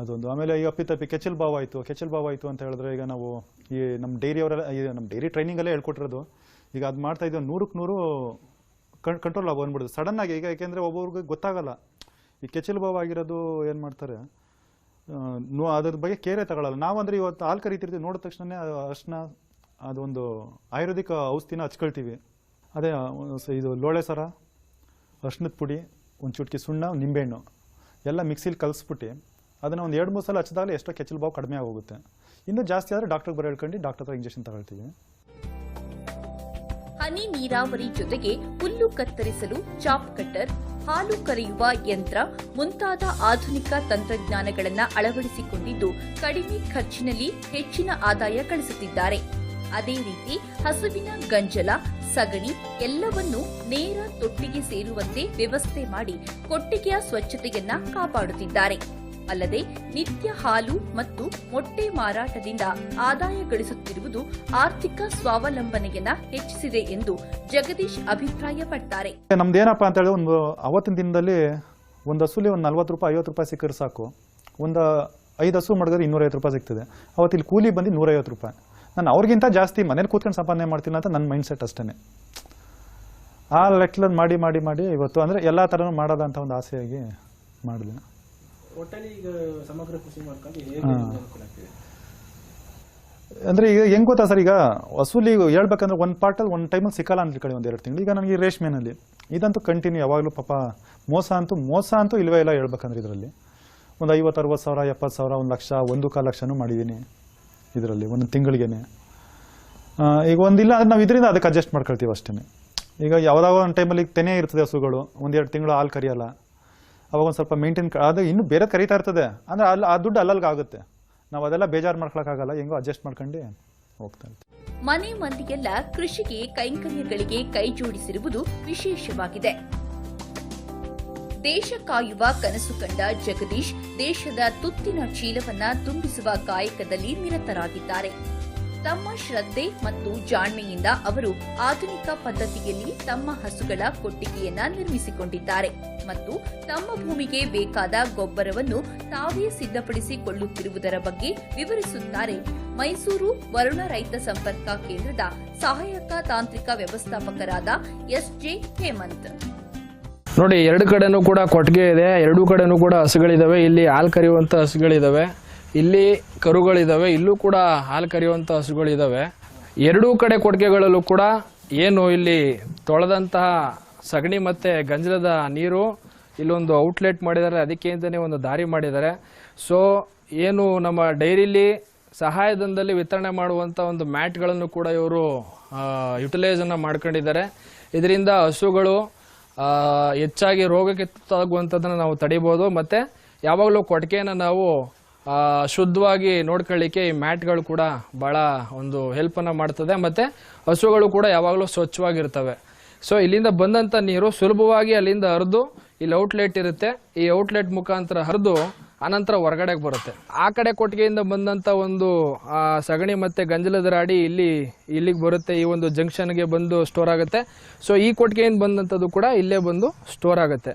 Speaker 5: ಅದೊಂದು. ಆಮೇಲೆ ಈಗ ಅಪ್ಪಿತಪ್ಪಿ ಕೆಚಲ್ ಬಾವು ಆಯಿತು. ಕೆಚಲ್ ಬಾವ್ ಆಯಿತು ಅಂತ ಹೇಳಿದ್ರೆ ಈಗ ನಾವು ಈ ನಮ್ಮ ಡೈರಿಯವರೆಲ್ಲ ನಮ್ಮ ಡೈರಿ ಟ್ರೈನಿಂಗಲ್ಲೇ ಹೇಳ್ಕೊಟ್ಟಿರೋದು. ಈಗ ಅದು ಮಾಡ್ತಾ ಇದ್ದೀವಿ. ನೂರಕ್ಕೆ ನೂರು ಕಣ್ ಕಂಟ್ರೋಲ್ ಆಗಿ ಸಡನ್ ಆಗಿ ಈಗ ಯಾಕೆಂದರೆ ಒಬ್ಬೊಬ್ರಿಗೆ ಗೊತ್ತಾಗಲ್ಲ. ಈ ಕೆಚಲ್ ಬಾವ್ ಆಗಿರೋದು ಏನು ಮಾಡ್ತಾರೆ? ನೋ, ಅದ್ರ ಬಗ್ಗೆ ಕೇರೆ ತಗೊಳ್ಳಲ್ಲ ನಾವಂದ್ರೆ ಇವತ್ತು ಹಾಲು ಕರಿತಿರ್ತೀವಿ. ನೋಡಿದ ತಕ್ಷಣನೇ ಅರ್ಶನ, ಅದೊಂದು ಆಯುರ್ವೇದಿಕ್ ಔಷಧಿನ ಹಚ್ಕೊಳ್ತೀವಿ. ಅದೇ ಇದು ಲೋಳೆ ಸರ ಅರ್ಶಿನದ ಪುಡಿ, ಒಂದು ಚುಟ್ಕಿ ಸುಣ್ಣ, ನಿಂಬೆಹಣ್ಣು. ಎಲ್ಲ ಮಿಕ್ಸಿಲಿ ಕಲಿಸ್ಬಿಟ್ಟು ಅದನ್ನು ಒಂದು ಎರಡು ಮೂರು ಸಲ ಹಚ್ಚಿದಾಗಲೇ ಎಷ್ಟೋ ಕೆಚ್ಚಲು ಬಾವು ಕಡಿಮೆ ಆಗೋಗುತ್ತೆ. ಇನ್ನೂ ಜಾಸ್ತಿ ಆದರೆ ಡಾಕ್ಟರ್ಗೆ ಬರೋ ಹೇಳ್ಕೊಂಡು ಡಾಕ್ಟರ್ ಹತ್ರ ಇಂಜೆಕ್ಷನ್ ತಗೊಳ್ತೀವಿ.
Speaker 1: ಹನಿ ನೀರಾವರಿ ಜೊತೆಗೆ ಹುಲ್ಲು ಕತ್ತರಿಸಲು ಚಾಪ್ ಕಟ್ಟರ್, ಹಾಲು ಕರೆಯುವ ಯಂತ್ರ ಮುಂತಾದ ಆಧುನಿಕ ತಂತ್ರಜ್ಞಾನಗಳನ್ನು ಅಳವಡಿಸಿಕೊಂಡಿದ್ದು ಕಡಿಮೆ ಖರ್ಚಿನಲ್ಲಿ ಹೆಚ್ಚಿನ ಆದಾಯ ಗಳಿಸುತ್ತಿದ್ದಾರೆ. ಅದೇ ರೀತಿ ಹಸುವಿನ ಗಂಜಲ, ಸಗಣಿ ಎಲ್ಲವನ್ನೂ ನೇರ ತೊಟ್ಟಿಗೆ ಸೇರುವಂತೆ ವ್ಯವಸ್ಥೆ ಮಾಡಿ ಕೊಟ್ಟಿಗೆಯ ಸ್ವಚ್ಛತೆಯನ್ನ ಕಾಪಾಡುತ್ತಿದ್ದಾರೆ. ಅಲ್ಲದೆ ನಿತ್ಯ ಹಾಲು ಮತ್ತು ಮೊಟ್ಟೆ ಮಾರಾಟದಿಂದ ಆದಾಯ ಗಳಿಸುತ್ತಿರುವುದು ಆರ್ಥಿಕ ಸ್ವಾವಲಂಬನೆಯನ್ನ ಹೆಚ್ಚಿಸಿದೆ ಎಂದು ಜಗದೀಶ್ ಅಭಿಪ್ರಾಯಪಡ್ತಾರೆ.
Speaker 5: ನಮ್ದೇನಪ್ಪ ಅಂತ ಹೇಳಿ ಒಂದು ಅವತ್ತಿನ ದಿನದಲ್ಲಿ ಒಂದು ಹಸುಲಿ ಒಂದು ನಲ್ವತ್ತು ರೂಪಾಯಿ, ಐವತ್ತು ರೂಪಾಯಿ ಸಿಕ್ಕರೆ ಸಾಕು. ಒಂದು ಐದು ಹಸು ಮಾಡಿದ್ರೆ ಇನ್ನೂರೈವತ್ತು ರೂಪಾಯಿ ಸಿಗ್ತದೆ. ಅವತ್ತಿಲ್ಲಿ ಕೂಲಿ ಬಂದು ನೂರೈವತ್ತು ರೂಪಾಯಿ. ನಾನು ಅವ್ರಿಗಿಂತ ಜಾಸ್ತಿ ಮನೇಲಿ ಕೂತ್ಕೊಂಡು ಸಂಪಾದನೆ ಮಾಡ್ತೀನಿ ಅಂತ ನನ್ನ ಮೈಂಡ್ ಸೆಟ್ ಅಷ್ಟೇ ಆ ಲೆಕ್ಕದಲ್ಲಿ ಮಾಡಿ ಮಾಡಿ ಮಾಡಿ ಇವತ್ತು ಅಂದರೆ ಎಲ್ಲ ಥರನೂ ಮಾಡೋದಂತ ಒಂದು ಆಸೆಯಾಗಿ ಮಾಡಿದೆ. ಅಂದರೆ ಈಗ ಹೆಂಗ್ ಗೊತ್ತಾ ಸರ್ ಈಗ ವಸೂಲಿ ಹೇಳ್ಬೇಕಂದ್ರೆ ಒಂದು ಪಾರ್ಟಲ್ಲಿ ಒಂದು ಟೈಮಲ್ಲಿ ಸಿಕ್ಕಲ್ಲ ಅಂತ ಕಡೆ ಒಂದು ಎರಡು ತಿಂಗಳು. ಈಗ ನನಗೆ ರೇಷ್ಮೆನಲ್ಲಿ ಇದಂತೂ ಕಂಟಿನ್ಯೂ ಯಾವಾಗಲೂ ಪಾಪ ಮೋಸ ಅಂತೂ ಮೋಸ ಅಂತೂ ಇಲ್ಲವೇ ಇಲ್ಲ ಹೇಳ್ಬೇಕಂದ್ರೆ ಇದರಲ್ಲಿ. ಒಂದು ಐವತ್ತು ಅರವತ್ತು ಸಾವಿರ ಎಪ್ಪತ್ತು ಸಾವಿರ ಒಂದು ಲಕ್ಷ ಒಂದು ಕಾಲು ಲಕ್ಷನೂ ಮಾಡಿದ್ದೀನಿ ಇದರಲ್ಲಿ ಒಂದು ತಿಂಗಳಿಗೆ ಈಗ ಒಂದಿಲ್ಲ ಅದು ನಾವು ಇದರಿಂದ ಅದಕ್ಕೆ ಅಡ್ಜಸ್ಟ್ ಮಾಡ್ಕೊಳ್ತೀವಿ ಅಷ್ಟೇ ಈಗ ಯಾವುದಾವ ಒಂದು ಟೈಮಲ್ಲಿ ತೆನೆ ಇರ್ತದೆ ಹಸುಗಳು, ಒಂದೆರಡು ತಿಂಗಳು ಹಾಲು ಕರಿಯಲ್ಲ. ಅವಾಗ ಒಂದು ಸ್ವಲ್ಪ ಮೇಂಟೈನ್ ಅದು ಇನ್ನೂ ಬೇರೆ ಕರಿತಾ ಇರ್ತದೆ. ಅಂದರೆ ಅಲ್ಲಿ ಆ ದುಡ್ಡು ಅಲ್ಲಲ್ಗೆ ಆಗುತ್ತೆ. ನಾವು ಅದೆಲ್ಲ ಬೇಜಾರು ಮಾಡ್ಕೊಳಕ್ಕಾಗಲ್ಲ ಹೆಂಗೋ ಅಡ್ಜಸ್ಟ್ ಮಾಡ್ಕೊಂಡು ಹೋಗ್ತಾ ಇರ್ತೀವಿ.
Speaker 1: ಮನೆ ಮಂದಿಗೆಲ್ಲ ಕೃಷಿಗೆ ಕೈಂಕರ್ಯಗಳಿಗೆ ಕೈ ಜೋಡಿಸಿರುವುದು ವಿಶೇಷವಾಗಿದೆ. ದೇಶ ಕಾಯುವ ಕನಸು ಕಂಡ ಜಗದೀಶ್ ದೇಶದ ತುತ್ತಿನ ಚೀಲವನ್ನ ತುಂಬಿಸುವ ಕಾಯಕದಲ್ಲಿ ನಿರತರಾಗಿದ್ದಾರೆ. ತಮ್ಮ ಶ್ರದ್ಧೆ ಮತ್ತು ಜಾಣ್ಮೆಯಿಂದ ಅವರು ಆಧುನಿಕ ಪದ್ಧತಿಯಲ್ಲಿ ತಮ್ಮ ಹಸುಗಳ ಕೊಟ್ಟಿಗೆಯನ್ನ ನಿರ್ಮಿಸಿಕೊಂಡಿದ್ದಾರೆ ಮತ್ತು ತಮ್ಮ ಭೂಮಿಗೆ ಬೇಕಾದ ಗೊಬ್ಬರವನ್ನು ತಾವೇ ಸಿದ್ಧಪಡಿಸಿಕೊಳ್ಳುತ್ತಿರುವುದರ ಬಗ್ಗೆ ವಿವರಿಸುತ್ತಾರೆ. ಮೈಸೂರು ವರುಣ ರೈತ ಸಂಪರ್ಕ ಕೇಂದ್ರದ ಸಹಾಯಕ ತಾಂತ್ರಿಕ ವ್ಯವಸ್ಥಾಪಕರಾದ ಎಸ್ಜೆ ಹೇಮಂತ್.
Speaker 6: ನೋಡಿ, ಎರಡು ಕಡೆನೂ ಕೂಡ ಕೊಟ್ಟಿಗೆ ಇದೆ, ಎರಡೂ ಕಡೆನೂ ಕೂಡ ಹಸುಗಳಿದ್ದಾವೆ ಇಲ್ಲಿ ಹಾಲು ಕರೆಯುವಂಥ ಹಸುಗಳಿದ್ದಾವೆ ಇಲ್ಲಿ ಕರುಗಳಿದ್ದಾವೆ ಇಲ್ಲೂ ಕೂಡ ಹಾಲು ಕರೆಯುವಂಥ ಹಸುಗಳಿದ್ದಾವೆ ಎರಡೂ ಕಡೆ ಕೊಟ್ಟಿಗೆಗಳಲ್ಲೂ ಕೂಡ ಏನು ಇಲ್ಲಿ ತೊಳೆದಂತಹ ಸಗಣಿ ಮತ್ತು ಗಂಜಲದ ನೀರು ಇಲ್ಲೊಂದು ಔಟ್ಲೆಟ್ ಮಾಡಿದ್ದಾರೆ ಅದಕ್ಕೆ ಅಂತಲೇ ಒಂದು ದಾರಿ ಮಾಡಿದ್ದಾರೆ. ಸೊ ಏನು ನಮ್ಮ ಡೈರಿಲಿ ಸಹಾಯಧನದಲ್ಲಿ ವಿತರಣೆ ಮಾಡುವಂಥ ಒಂದು ಮ್ಯಾಟ್ಗಳನ್ನು ಕೂಡ ಇವರು ಯುಟಿಲೈಸನ್ನು ಮಾಡ್ಕೊಂಡಿದ್ದಾರೆ. ಇದರಿಂದ ಹಸುಗಳು ಹೆಚ್ಚಾಗಿ ರೋಗಕ್ಕೆ ತುತ್ತಾಗುವಂಥದ್ದನ್ನು ನಾವು ತಡಿಬೋದು. ಮತ್ತು ಯಾವಾಗಲೂ ಕೊಟ್ಟಿಗೆಯನ್ನು ನಾವು ಶುದ್ಧವಾಗಿ ನೋಡ್ಕೊಳ್ಳಿಕ್ಕೆ ಈ ಮ್ಯಾಟ್ಗಳು ಕೂಡ ಭಾಳ ಒಂದು ಹೆಲ್ಪನ್ನು ಮಾಡ್ತದೆ. ಮತ್ತು ಹಸುಗಳು ಕೂಡ ಯಾವಾಗಲೂ ಸ್ವಚ್ಛವಾಗಿರ್ತವೆ. ಸೊ, ಇಲ್ಲಿಂದ ಬಂದಂಥ ನೀರು ಸುಲಭವಾಗಿ ಅಲ್ಲಿಂದ ಹರಿದು, ಇಲ್ಲಿ ಔಟ್ಲೆಟ್ ಇರುತ್ತೆ. ಈ ಔಟ್ಲೆಟ್ ಮುಖಾಂತರ ಹರಿದು ಆನಂತರ ಹೊರಗಡೆಗೆ ಬರುತ್ತೆ. ಆ ಕಡೆ ಕೊಟ್ಟಿಗೆಯಿಂದ ಬಂದಂಥ ಒಂದು ಸಗಣಿ ಮತ್ತು ಗಂಜಲದ ರಾಡಿ ಇಲ್ಲಿ, ಇಲ್ಲಿಗೆ ಬರುತ್ತೆ. ಈ ಒಂದು ಜಂಕ್ಷನ್ಗೆ ಬಂದು ಸ್ಟೋರ್ ಆಗುತ್ತೆ. ಸೊ ಈ ಕೊಟ್ಟಿಗೆಯಿಂದ ಬಂದಂಥದ್ದು ಕೂಡ ಇಲ್ಲೇ ಬಂದು ಸ್ಟೋರ್ ಆಗುತ್ತೆ.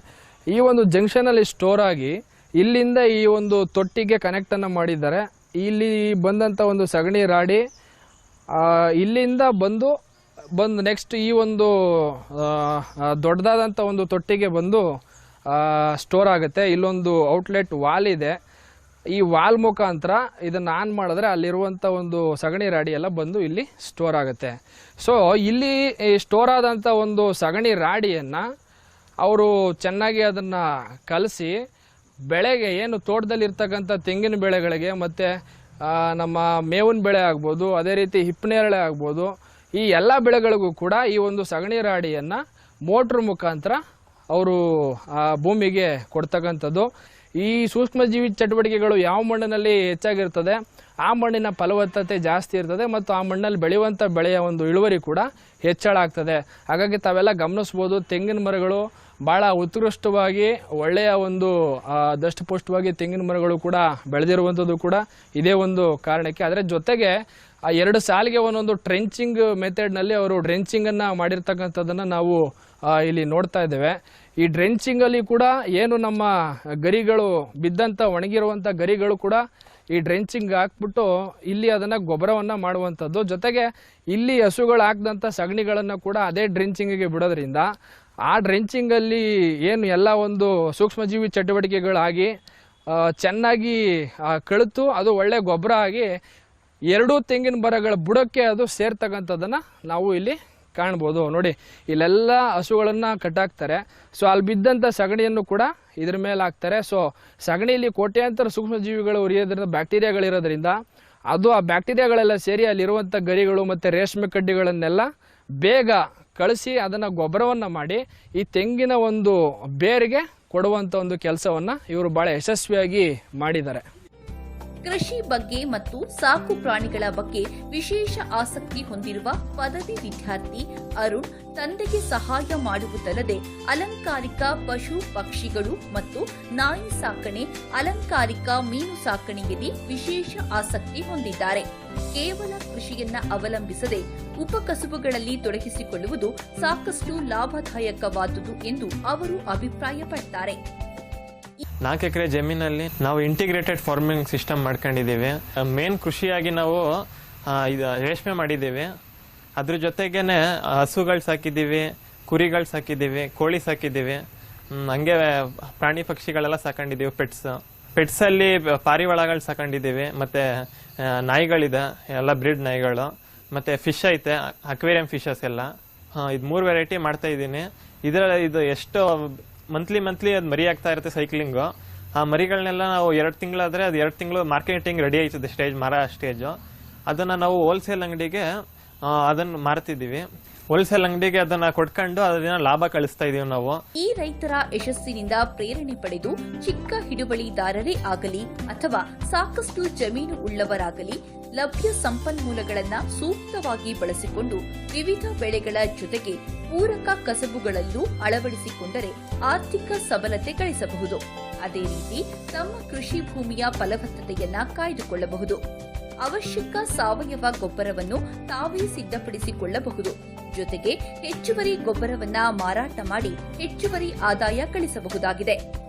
Speaker 6: ಈ ಒಂದು ಜಂಕ್ಷನಲ್ಲಿ ಸ್ಟೋರ್ ಆಗಿ, ಇಲ್ಲಿಂದ ಈ ಒಂದು ತೊಟ್ಟಿಗೆ ಕನೆಕ್ಟನ್ನು ಮಾಡಿದ್ದಾರೆ. ಇಲ್ಲಿ ಬಂದಂಥ ಒಂದು ಸಗಣಿ ರಾಡಿ ಇಲ್ಲಿಂದ ಬಂದು ಬಂದು ನೆಕ್ಸ್ಟ್ ಈ ಒಂದು ದೊಡ್ಡದಾದಂಥ ಒಂದು ತೊಟ್ಟಿಗೆ ಬಂದು ಸ್ಟೋರ್ ಆಗುತ್ತೆ. ಇಲ್ಲೊಂದು ಔಟ್ಲೆಟ್ ವಾಲ್ ಇದೆ. ಈ ವಾಲ್ ಮುಖಾಂತರ ಇದನ್ನು ಆನ್ ಮಾಡಿದ್ರೆ ಅಲ್ಲಿರುವಂಥ ಒಂದು ಸಗಣಿ ರಾಡಿ ಎಲ್ಲ ಬಂದು ಇಲ್ಲಿ ಸ್ಟೋರ್ ಆಗುತ್ತೆ. ಸೊ ಇಲ್ಲಿ ಸ್ಟೋರ್ ಆದಂಥ ಒಂದು ಸಗಣಿ ರಾಡಿಯನ್ನು ಅವರು ಚೆನ್ನಾಗಿ ಅದನ್ನು ಕಲಸಿ ಬೆಳೆಗೆ ಏನು ತೋಟದಲ್ಲಿರ್ತಕ್ಕಂಥ ತೆಂಗಿನ ಬೆಳೆಗಳಿಗೆ ಮತ್ತು ನಮ್ಮ ಮೇವಿನ ಬೆಳೆ ಆಗ್ಬೋದು, ಅದೇ ರೀತಿ ಹಿಪ್ಪನೇರಳೆ ಆಗ್ಬೋದು, ಈ ಎಲ್ಲ ಬೆಳೆಗಳಿಗೂ ಕೂಡ ಈ ಒಂದು ಸಗಣಿ ರಾಡಿಯನ್ನು ಮೋಟ್ರ್ ಮುಖಾಂತರ ಅವರು ಆ ಭೂಮಿಗೆ ಕೊಡ್ತಕ್ಕಂಥದ್ದು. ಈ ಸೂಕ್ಷ್ಮಜೀವಿ ಚಟುವಟಿಕೆಗಳು ಯಾವ ಮಣ್ಣಿನಲ್ಲಿ ಹೆಚ್ಚಾಗಿರ್ತದೆ, ಆ ಮಣ್ಣಿನ ಫಲವತ್ತತೆ ಜಾಸ್ತಿ ಇರ್ತದೆ ಮತ್ತು ಆ ಮಣ್ಣಲ್ಲಿ ಬೆಳೆಯುವಂಥ ಬೆಳೆಯ ಒಂದು ಇಳುವರಿ ಕೂಡ ಹೆಚ್ಚಳ ಆಗ್ತದೆ. ಹಾಗಾಗಿ ತಾವೆಲ್ಲ ಗಮನಿಸ್ಬೋದು, ತೆಂಗಿನ ಮರಗಳು ಭಾಳ ಉತ್ಕೃಷ್ಟವಾಗಿ, ಒಳ್ಳೆಯ ಒಂದು ದಷ್ಟಪುಷ್ಟವಾಗಿ ತೆಂಗಿನ ಮರಗಳು ಕೂಡ ಬೆಳೆದಿರುವಂಥದ್ದು ಕೂಡ ಇದೇ ಒಂದು ಕಾರಣಕ್ಕೆ. ಅದರ ಜೊತೆಗೆ, ಆ ಎರಡು ಸಾಲಿಗೆ ಒಂದೊಂದು ಟ್ರೆಂಚಿಂಗ್ ಮೆಥಡ್ನಲ್ಲಿ ಅವರು ಡ್ರೆಂಚಿಂಗನ್ನು ಮಾಡಿರ್ತಕ್ಕಂಥದ್ದನ್ನು ನಾವು ಇಲ್ಲಿ ನೋಡ್ತಾ ಇದ್ದೇವೆ. ಈ ಡ್ರೆಂಚಿಂಗಲ್ಲಿ ಕೂಡ ಏನು ನಮ್ಮ ಗರಿಗಳು ಬಿದ್ದಂಥ ಒಣಗಿರುವಂಥ ಗರಿಗಳು ಕೂಡ ಈ ಡ್ರೆಂಚಿಂಗ್ ಹಾಕ್ಬಿಟ್ಟು ಇಲ್ಲಿ ಅದನ್ನು ಗೊಬ್ಬರವನ್ನು ಮಾಡುವಂಥದ್ದು ಜೊತೆಗೆ ಇಲ್ಲಿ ಹಸುಗಳು ಹಾಕಿದಂಥ ಸಗಣಿಗಳನ್ನು ಕೂಡ ಅದೇ ಡ್ರೆಂಚಿಂಗಿಗೆ ಬಿಡೋದ್ರಿಂದ ಆ ಡ್ರೆಂಚಿಂಗಲ್ಲಿ ಏನು ಎಲ್ಲ ಒಂದು ಸೂಕ್ಷ್ಮಜೀವಿ ಚಟುವಟಿಕೆಗಳಾಗಿ ಚೆನ್ನಾಗಿ ಕಳಿತು ಅದು ಒಳ್ಳೆ ಗೊಬ್ಬರ ಆಗಿ ಎರಡೂ ತೆಂಗಿನ ಮರಗಳ ಬುಡಕ್ಕೆ ಅದು ಸೇರ್ತಕ್ಕಂಥದ್ದನ್ನು ನಾವು ಇಲ್ಲಿ ಕಾಣ್ಬೋದು. ನೋಡಿ, ಇಲ್ಲೆಲ್ಲ ಹಸುಗಳನ್ನು ಕಟ್ಟಾಕ್ತಾರೆ. ಸೊ ಅಲ್ಲಿ ಬಿದ್ದಂಥ ಸಗಣಿಯನ್ನು ಕೂಡ ಇದ್ರ ಮೇಲೆ ಹಾಕ್ತಾರೆ. ಸೊ ಸಗಣಿಯಲ್ಲಿ ಕೋಟ್ಯಾಂತರ ಸೂಕ್ಷ್ಮಜೀವಿಗಳು ಉರಿಯೋದ್ರಿಂದ ಬ್ಯಾಕ್ಟೀರಿಯಾಗಳಿರೋದ್ರಿಂದ, ಅದು ಆ ಬ್ಯಾಕ್ಟೀರಿಯಾಗಳೆಲ್ಲ ಸೇರಿ ಅಲ್ಲಿರುವಂಥ ಗರಿಗಳು ಮತ್ತು ರೇಷ್ಮೆ ಕಡ್ಡಿಗಳನ್ನೆಲ್ಲ ಬೇಗ ಕಳಿಸಿ ಅದನ್ನು ಗೊಬ್ಬರವನ್ನು ಮಾಡಿ ಈ ತೆಂಗಿನ ಒಂದು ಬೇರಿಗೆ ಕೊಡುವಂಥ ಒಂದು ಕೆಲಸವನ್ನು ಇವರು ಭಾಳ ಯಶಸ್ವಿಯಾಗಿ ಮಾಡಿದ್ದಾರೆ.
Speaker 1: ಕೃಷಿ ಬಗ್ಗೆ ಮತ್ತು ಸಾಕು ಪ್ರಾಣಿಗಳ ಬಗ್ಗೆ ವಿಶೇಷ ಆಸಕ್ತಿ ಹೊಂದಿರುವ ಪದವಿ ವಿದ್ಯಾರ್ಥಿ ಅರುಣ್ ತಂದೆಗೆ ಸಹಾಯ ಮಾಡುವುದಲ್ಲದೆ ಅಲಂಕಾರಿಕ ಪಶು ಪಕ್ಷಿಗಳು ಮತ್ತು ನಾಯಿ ಸಾಕಣೆ, ಅಲಂಕಾರಿಕ ಮೀನು ಸಾಕಣೆಯಲ್ಲಿ ವಿಶೇಷ ಆಸಕ್ತಿ ಹೊಂದಿದ್ದಾರೆ. ಕೇವಲ ಕೃಷಿಯನ್ನ ಅವಲಂಬಿಸದೆ ಉಪಕಸುಬುಗಳಲ್ಲಿ ತೊಡಗಿಸಿಕೊಳ್ಳುವುದು ಸಾಕಷ್ಟು ಲಾಭದಾಯಕವಾದುದು ಎಂದು ಅವರು ಅಭಿಪ್ರಾಯಪಡ್ತಾರೆ.
Speaker 7: ನಾಲ್ಕು ಎಕರೆ ಜಮೀನಲ್ಲಿ ನಾವು ಇಂಟಿಗ್ರೇಟೆಡ್ ಫಾರ್ಮಿಂಗ್ ಸಿಸ್ಟಮ್ ಮಾಡ್ಕೊಂಡಿದ್ದೀವಿ. ಮೇನ್ ಕೃಷಿಯಾಗಿ ನಾವು ಇದು ರೇಷ್ಮೆ ಮಾಡಿದ್ದೀವಿ. ಅದ್ರ ಜೊತೆಗೇನೆ ಹಸುಗಳು ಸಾಕಿದ್ದೀವಿ, ಕುರಿಗಳು ಸಾಕಿದ್ದೀವಿ, ಕೋಳಿ ಸಾಕಿದ್ದೀವಿ. ಹಂಗೆ ಪ್ರಾಣಿ ಪಕ್ಷಿಗಳೆಲ್ಲ ಸಾಕೊಂಡಿದ್ದೀವಿ ಪೆಟ್ಸ್ ಪೆಟ್ಸಲ್ಲಿ ಪಾರಿವಾಳಗಳು ಸಾಕೊಂಡಿದ್ದೀವಿ, ಮತ್ತು ನಾಯಿಗಳಿದೆ, ಎಲ್ಲ ಬ್ರೀಡ್ ನಾಯಿಗಳು. ಮತ್ತು ಫಿಶ್ ಐತೆ ಅಕ್ವೇರಿಯಂ ಫಿಶಸ್ ಎಲ್ಲ. ಇದು ಮೂರು ವೆರೈಟಿ ಮಾಡ್ತಾ ಇದ್ದೀನಿ. ಇದರ ಇದು ಎಷ್ಟು ಮಂತ್ಲಿ ಮಂತ್ಲಿ ಅದು ಮರಿ ಆಗ್ತಾ ಇರುತ್ತೆ ಸೈಕ್ಲಿಂಗು ಆ ಮರಿಗಳನ್ನೆಲ್ಲ ನಾವು ಎರಡು ತಿಂಗಳಾದರೆ ಅದು ಎರಡು ತಿಂಗಳು ಮಾರ್ಕೆಟಿಂಗ್ ರೆಡಿ ಆಯ್ತದೆ ಸ್ಟೇಜ್ ಮರ ಸ್ಟೇಜು ಅದನ್ನು ನಾವು ಹೋಲ್ಸೇಲ್ ಅಂಗಡಿಗೆ ಅದನ್ನು ಮಾರ್ತಿದ್ದೀವಿ. ಹೋಲ್ಸೇಲ್ ಅಂಗಡಿಗೆ ಅದನ್ನ ಕೊಟ್ಕೊಂಡು ಅದನ್ನ ಲಾಭ ಕಳಿಸ್ತಾ ಇದೀವಿ ನಾವು.
Speaker 1: ಈ ರೈತರ ಯಶಸ್ಸಿನಿಂದ ಪ್ರೇರಣೆ ಪಡೆದು ಚಿಕ್ಕ ಹಿಡುವಳಿದಾರರೇ ಆಗಲಿ ಅಥವಾ ಸಾಕಷ್ಟು ಜಮೀನು ಉಳ್ಳವರಾಗಲಿ ಲಭ್ಯ ಸಂಪನ್ಮೂಲಗಳನ್ನು ಸೂಕ್ತವಾಗಿ ಬಳಸಿಕೊಂಡು ವಿವಿಧ ಬೆಳೆಗಳ ಜೊತೆಗೆ ಪೂರಕ ಕಸಬುಗಳಲ್ಲೂ ಅಳವಡಿಸಿಕೊಂಡರೆ ಆರ್ಥಿಕ ಸಬಲತೆ ಗಳಿಸಬಹುದು. ಅದೇ ರೀತಿ ತಮ್ಮ ಕೃಷಿ ಭೂಮಿಯ ಫಲವತ್ತತೆಯನ್ನ ಕಾಯ್ದುಕೊಳ್ಳಬಹುದು. ಅವಶ್ಯಕ ಸಾವಯವ ಗೊಬ್ಬರವನ್ನು ತಾವೇ ಸಿದ್ಧಪಡಿಸಿಕೊಳ್ಳಬಹುದು. ಜೊತೆಗೆ ಹೆಚ್ಚುವರಿ ಗೊಬ್ಬರವನ್ನ ಮಾರಾಟ ಮಾಡಿ ಹೆಚ್ಚುವರಿ ಆದಾಯ ಗಳಿಸಬಹುದಾಗಿದೆ.